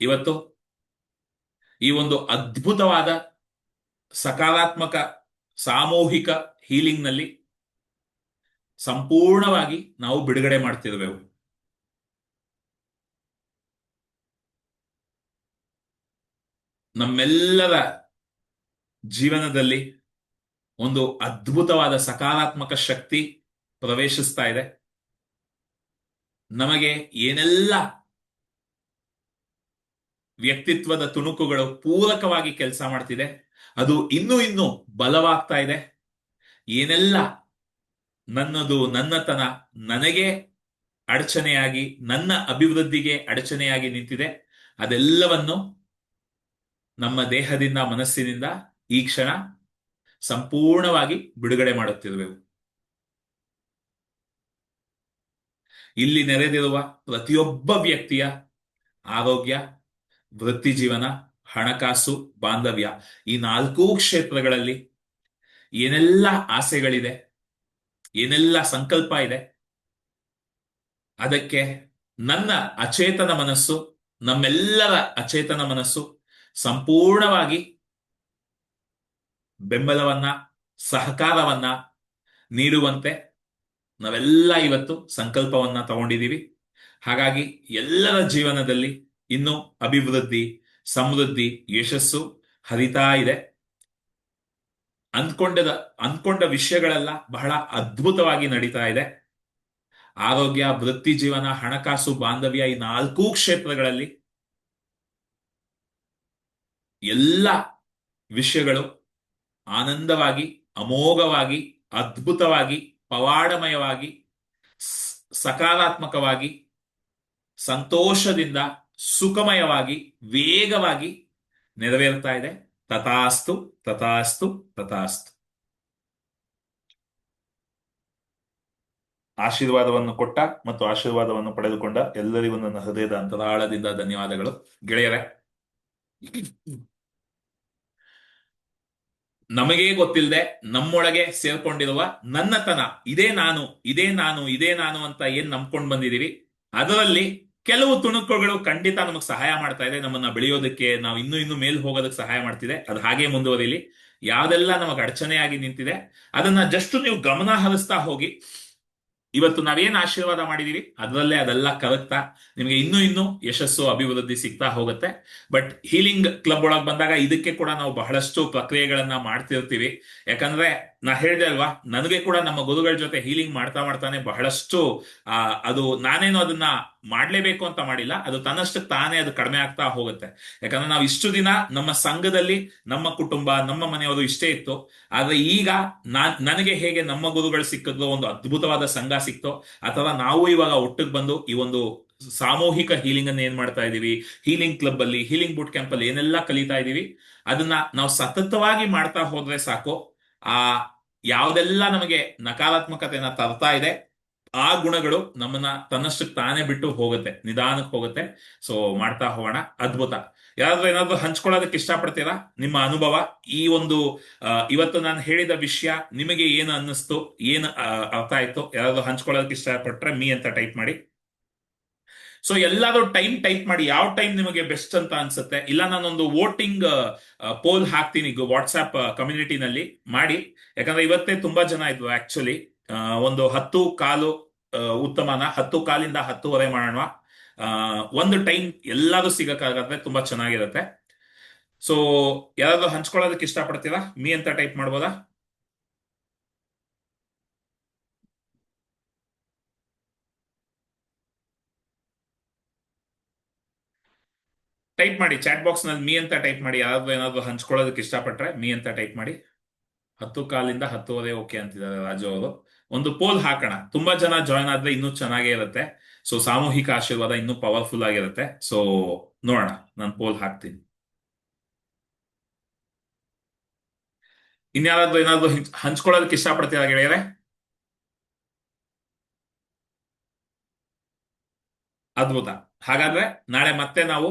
A: ಇವತ್ತು ಈ ಒಂದು ಅದ್ಭುತವಾದ ಸಕಾರಾತ್ಮಕ ಸಾಮೂಹಿಕ ಹೀಲಿಂಗ್ನಲ್ಲಿ ಸಂಪೂರ್ಣವಾಗಿ ನಾವು ಬಿಡುಗಡೆ ಮಾಡ್ತಿದ್ದೇವೆ ನಮ್ಮೆಲ್ಲರ ಜೀವನದಲ್ಲಿ ಒಂದು ಅದ್ಭುತವಾದ ಸಕಾರಾತ್ಮಕ ಶಕ್ತಿ ಪ್ರವೇಶಿಸ್ತಾ ಇದೆ. ನಮಗೆ ಏನೆಲ್ಲ ವ್ಯಕ್ತಿತ್ವದ ತುಣುಕುಗಳು ಪೂರಕವಾಗಿ ಕೆಲಸ ಮಾಡ್ತಿದೆ, ಅದು ಇನ್ನೂ ಇನ್ನೂ ಬಲವಾಗ್ತಾ ಇದೆ. ಏನೆಲ್ಲ ನನ್ನದು ನನ್ನತನ ನನಗೆ ಅಡಚಣೆಯಾಗಿ, ನನ್ನ ಅಭಿವೃದ್ಧಿಗೆ ಅಡಚಣೆಯಾಗಿ ನಿಂತಿದೆ. ಅದೆಲ್ಲವನ್ನು ನಮ್ಮ ದೇಹದಿಂದ, ಮನಸ್ಸಿನಿಂದ ಈ ಕ್ಷಣ ಸಂಪೂರ್ಣವಾಗಿ ಬಿಡುಗಡೆ ಮಾಡುತ್ತಿರುವೆವು. ಇಲ್ಲಿ ನೆರೆದಿರುವ ಪ್ರತಿಯೊಬ್ಬ ವ್ಯಕ್ತಿಯ ಆರೋಗ್ಯ, ವೃತ್ತಿ ಜೀವನ, ಹಣಕಾಸು, ಬಾಂಧವ್ಯ ಈ ನಾಲ್ಕೂ ಕ್ಷೇತ್ರಗಳಲ್ಲಿ ಏನೆಲ್ಲ ಆಸೆಗಳಿದೆ ಏನೆಲ್ಲ ಸಂಕಲ್ಪ ಇದೆ? ಅದಕ್ಕೆ ನನ್ನ ಅಚೇತನ ಮನಸ್ಸು, ನಮ್ಮೆಲ್ಲರ ಅಚೇತನ ಮನಸ್ಸು ಸಂಪೂರ್ಣವಾಗಿ ಬೆಂಬಲವನ್ನ, ಸಹಕಾರವನ್ನ ನೀಡುವಂತೆ ನಾವೆಲ್ಲ ಇವತ್ತು ಸಂಕಲ್ಪವನ್ನ ತಗೊಂಡಿದ್ದೀವಿ. ಹಾಗಾಗಿ ಎಲ್ಲರ ಜೀವನದಲ್ಲಿ ಇನ್ನು ಅಭಿವೃದ್ಧಿ, ಸಮೃದ್ಧಿ, ಯಶಸ್ಸು ಹರಿತಾ ಇದೆ. ಅಂದ್ಕೊಂಡದ, ಅಂದ್ಕೊಂಡ ವಿಷಯಗಳೆಲ್ಲ ಬಹಳ ಅದ್ಭುತವಾಗಿ ನಡೀತಾ ಇದೆ. ಆರೋಗ್ಯ, ವೃತ್ತಿ ಜೀವನ, ಹಣಕಾಸು, ಬಾಂಧವ್ಯ ಈ ನಾಲ್ಕು ಕ್ಷೇತ್ರಗಳಲ್ಲಿ ಎಲ್ಲ ವಿಷಯಗಳು ಆನಂದವಾಗಿ, ಅಮೋಘವಾಗಿ, ಅದ್ಭುತವಾಗಿ, ಪವಾಡಮಯವಾಗಿ, ಸಕಾರಾತ್ಮಕವಾಗಿ, ಸಂತೋಷದಿಂದ, ಸುಖಮಯವಾಗಿ, ವೇಗವಾಗಿ ನೆರವೇರ್ತಾ ಇದೆ. ತಥಾಸ್ತು ತಥಾಸ್ತು ತಥಾಸ್ತು. ಆಶೀರ್ವಾದವನ್ನು ಕೊಟ್ಟ ಮತ್ತು ಆಶೀರ್ವಾದವನ್ನು ಪಡೆದುಕೊಂಡ ಎಲ್ಲರಿಗೂ ನನ್ನ ಹೃದಯದ ಅಂತರಾಳದಿಂದ ಧನ್ಯವಾದಗಳು. ಗೆಳೆಯರೇ, ನಮಗೇ ಗೊತ್ತಿಲ್ಲದೆ ನಮ್ಮೊಳಗೆ ಸೇರ್ಕೊಂಡಿರುವ ನನ್ನತನ, ಇದೇ ನಾನು ಇದೇ ನಾನು ಇದೇ ನಾನು ಅಂತ ಏನ್ ನಂಬ್ಕೊಂಡ್ ಬಂದಿದೀವಿ ಅದರಲ್ಲಿ ಕೆಲವು ತುಣುಕುಗಳು ಖಂಡಿತ ನಮಗೆ ಸಹಾಯ ಮಾಡ್ತಾ ಇದೆ. ನಮ್ಮನ್ನ ಬೆಳೆಯೋದಕ್ಕೆ ನಾವು ಇನ್ನು ಇನ್ನು ಮೇಲ್ ಹೋಗೋದಕ್ಕೆ ಸಹಾಯ ಮಾಡ್ತಿದೆ. ಅದು ಹಾಗೆ ಮುಂದುವರಿಲಿ. ಯಾವ್ದೆಲ್ಲ ನಮಗೆ ಅಡಚಣೆಯಾಗಿ ನಿಂತಿದೆ, ಅದನ್ನ ಜಸ್ಟ್ ನೀವು ಗಮನ ಹರಿಸ್ತಾ ಹೋಗಿ. ಇವತ್ತು ನಾವೇನ್ ಆಶೀರ್ವಾದ ಮಾಡಿದೀವಿ? ಅದರಲ್ಲೇ ಅದೆಲ್ಲ ಕರಗ್ತಾ ನಿಮಗೆ ಇನ್ನೂ ಇನ್ನೂ ಯಶಸ್ಸು, ಅಭಿವೃದ್ಧಿ ಸಿಗ್ತಾ ಹೋಗುತ್ತೆ. ಬಟ್ ಹೀಲಿಂಗ್ ಕ್ಲಬ್ ಒಳಗೆ ಬಂದಾಗ ಇದಕ್ಕೆ ಕೂಡ ನಾವು ಬಹಳಷ್ಟು ಪ್ರಕ್ರಿಯೆಗಳನ್ನ ಮಾಡ್ತಿರ್ತೀವಿ. ಯಾಕಂದ್ರೆ ನಾ ಹೇಳಿದೆ ಅಲ್ವಾ? ನನಗೆ ಕೂಡ ನಮ್ಮ ಗುರುಗಳ ಜೊತೆ ಹೀಲಿಂಗ್ ಮಾಡ್ತಾ ಮಾಡ್ತಾನೆ ಬಹಳಷ್ಟು, ಆ, ಅದು ನಾನೇನು ಅದನ್ನ ಮಾಡ್ಲೇಬೇಕು ಅಂತ ಮಾಡಿಲ್ಲ. ಅದು ತನ್ನಷ್ಟು ತಾನೇ ಅದು ಕಡಿಮೆ ಆಗ್ತಾ ಹೋಗುತ್ತೆ. ಯಾಕಂದ್ರೆ ನಾವು ಇಷ್ಟು ದಿನ ನಮ್ಮ ಸಂಘದಲ್ಲಿ, ನಮ್ಮ ಕುಟುಂಬ, ನಮ್ಮ ಮನೆಯವರು ಇಷ್ಟೇ ಇತ್ತು. ಆದ್ರೆ ಈಗ ನಾನ್, ನನಗೆ ಹೇಗೆ ನಮ್ಮ ಗುರುಗಳು ಸಿಕ್ಕಿದ್ರು ಒಂದು ಅದ್ಭುತವಾದ ಸಂಘ ಸಿಕ್ತೋ ಅಥವಾ ನಾವು ಇವಾಗ ಒಟ್ಟಿಗೆ ಬಂದು ಈ ಒಂದು ಸಾಮೂಹಿಕ ಹೀಲಿಂಗ್ ಅನ್ನ ಏನ್ ಮಾಡ್ತಾ ಇದೀವಿ? ಹೀಲಿಂಗ್ ಕ್ಲಬ್ ಅಲ್ಲಿ ಹೀಲಿಂಗ್ ಬುಟ್ ಕ್ಯಾಂಪ್ ಅಲ್ಲಿ ಏನೆಲ್ಲ ಕಲಿತಾ ಇದೀವಿ? ಅದನ್ನ ನಾವು ಸತತವಾಗಿ ಮಾಡ್ತಾ ಹೋದ್ರೆ ಸಾಕು. ಆ ಯಾವುದೆಲ್ಲ ನಮಗೆ ನಕಾರಾತ್ಮಕತೆಯನ್ನ ತರ್ತಾ ಇದೆ, ಆ ಗುಣಗಳು ನಮ್ಮನ್ನ ತನ್ನಷ್ಟಕ್ಕೆ ತಾನೇ ಬಿಟ್ಟು ಹೋಗುತ್ತೆ ನಿಧಾನಕ್ಕೆ ಹೋಗುತ್ತೆ. ಸೊ ಮಾಡ್ತಾ ಹೋಗೋಣ. ಅದ್ಭುತ. ಯಾರಾದ್ರೂ ಏನಾದ್ರು ಹಂಚ್ಕೊಳ್ಳೋದಕ್ಕೆ ಇಷ್ಟಪಡ್ತೀರಾ? ನಿಮ್ಮ ಅನುಭವ, ಈ ಒಂದು ಇವತ್ತು ನಾನು ಹೇಳಿದ ವಿಷಯ ನಿಮಗೆ ಏನು ಅನ್ನಿಸ್ತು, ಏನು ಅರ್ಥ ಆಯ್ತು? ಯಾರಾದ್ರೂ ಹಂಚ್ಕೊಳ್ಳೋದಕ್ಕೆ ಇಷ್ಟಪಟ್ರೆ ಮೀ ಅಂತ ಟೈಪ್ ಮಾಡಿ. ಸೊ ಎಲ್ಲಾದ್ರೂ ಟೈಮ್ ಟೈಪ್ ಮಾಡಿ ಯಾವ ಟೈಮ್ ನಿಮಗೆ ಬೆಸ್ಟ್ ಅಂತ ಅನ್ಸುತ್ತೆ, ಇಲ್ಲ ನಾನೊಂದು ವೋಟಿಂಗ್ ಪೋಲ್ ಹಾಕ್ತೀನಿ ವಾಟ್ಸ್ಆಪ್ ಕಮ್ಯುನಿಟಿನಲ್ಲಿ ಮಾಡಿ. ಯಾಕಂದ್ರೆ ಇವತ್ತೇ ತುಂಬಾ ಜನ ಇದ್ವು ಆಕ್ಚುಲಿ. ಒಂದು ಹತ್ತು ಕಾಲು ಉತ್ತಮನ, ಹತ್ತು ಕಾಲಿಂದ ಹತ್ತುವರೆ ಮಾಡೋಣ. ಒಂದು ಟೈಮ್ ಎಲ್ಲಾದ್ರೂ ಸಿಗಕ್ಕಾಗತ್ತೆ, ತುಂಬಾ ಚೆನ್ನಾಗಿರುತ್ತೆ. ಸೊ ಯಾರಾದ್ರೂ ಹಂಚ್ಕೊಳ್ಳೋದಕ್ಕೆ ಇಷ್ಟಪಡ್ತೀರಾ? ಮೀ ಅಂತ ಟೈಪ್ ಮಾಡ್ಬೋದಾ? ಟೈಪ್ ಮಾಡಿ ಚಾಟ್ ಬಾಕ್ಸ್ನಲ್ಲಿ ಮೀ ಅಂತ ಟೈಪ್ ಮಾಡಿ ಯಾರಾದ್ರೂ ಏನಾದ್ರು ಹಂಚ್ಕೊಳ್ಳೋದಕ್ಕೆ ಇಷ್ಟಪಟ್ರೆ ಮೀ ಅಂತ ಟೈಪ್ ಮಾಡಿ. ಹತ್ತು ಕಾಲಿಂದ ಹತ್ತುವರೆ ಓಕೆ ಅಂತಿದ್ದಾರೆ ರಾಜು ಅವರು. ಒಂದು ಪೋಲ್ ಹಾಕೋಣ. ತುಂಬಾ ಜನ ಜಾಯ್ನ್ ಆದ್ರೆ ಇನ್ನೂ ಚೆನ್ನಾಗೇ ಇರುತ್ತೆ. ಸೊ ಸಾಮೂಹಿಕ ಆಶೀರ್ವಾದ ಇನ್ನೂ ಪವರ್ಫುಲ್ ಆಗಿರುತ್ತೆ. ಸೊ ನೋಡೋಣ. ನಾನು ಪೋಲ್ ಹಾಕ್ತೀನಿ. ಇನ್ಯಾರಾದ್ರೂ ಏನಾದ್ರು ಹಿಂಚ್- ಹಂಚ್ಕೊಳ್ಳೋದಕ್ಕೆ ಇಷ್ಟಪಡ್ತೀರಾ ಗೆಳೆಯರೆ? ಅದ್ಭುತ. ಹಾಗಾದ್ರೆ ನಾಳೆ ಮತ್ತೆ ನಾವು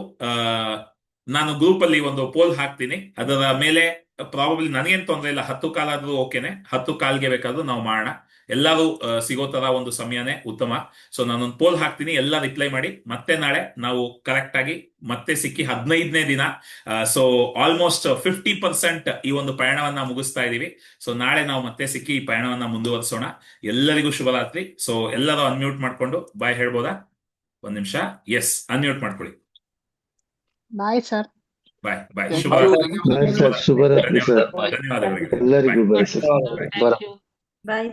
A: ನಾನು ಗ್ರೂಪ್ ಅಲ್ಲಿ ಒಂದು ಪೋಲ್ ಹಾಕ್ತೀನಿ. ಅದರ ಮೇಲೆ ಪ್ರಾಬಬ್ಲಿ ನನಗೇನು ತೊಂದರೆ ಇಲ್ಲ. ಹತ್ತು ಕಾಲಾದ್ರೂ ಓಕೆನೆ ಹತ್ತು ಕಾಲ್ಗೆ ಬೇಕಾದ್ರೂ ನಾವು ಮಾಡೋಣ. ಎಲ್ಲರೂ ಸಿಗೋ ತರ ಒಂದು ಸಮಯನೇ ಉತ್ತಮ. ಸೊ ನಾನೊಂದು ಪೋಲ್ ಹಾಕ್ತೀನಿ. ಎಲ್ಲ ರಿಪ್ಲೈ ಮಾಡಿ. ಮತ್ತೆ ನಾಳೆ ನಾವು ಕರೆಕ್ಟ್ ಆಗಿ ಮತ್ತೆ ಸಿಕ್ಕಿ ಹದಿನೈದನೇ ದಿನ ಸೊ ಆಲ್ಮೋಸ್ಟ್ ಫಿಫ್ಟಿ ಪರ್ಸೆಂಟ್ ಈ ಒಂದು ಪಯಣವನ್ನ ಮುಗಿಸ್ತಾ ಇದೀವಿ. ಸೊ ನಾಳೆ ನಾವು ಮತ್ತೆ ಸಿಕ್ಕಿ ಈ ಪಯಣವನ್ನ ಮುಂದುವರಿಸೋಣ. ಎಲ್ಲರಿಗೂ ಶುಭರಾತ್ರಿ. ಸೊ ಎಲ್ಲರೂ ಅನ್ಮ್ಯೂಟ್ ಮಾಡ್ಕೊಂಡು ಬಾಯ್ ಹೇಳ್ಬೋದಾ? ಒಂದ್ ನಿಮಿಷ. ಎಸ್ ಅನ್ಮ್ಯೂಟ್ ಮಾಡ್ಕೊಳ್ಳಿ.
B: Bye sir
A: bye bye
C: Thank
A: ಶುಭರಾತ್ರಿ
C: you.
D: ಬಾಯ್ ಸರ್ ಶುಭರಾತ್ರಿ ಸರ್
A: ಧನ್ಯವಾದಗಳು.
D: ಎಲ್ಲರಿಗೂ ಬಾಯ್ ಸರ್
A: Bye.
D: ಬರ
E: Bye.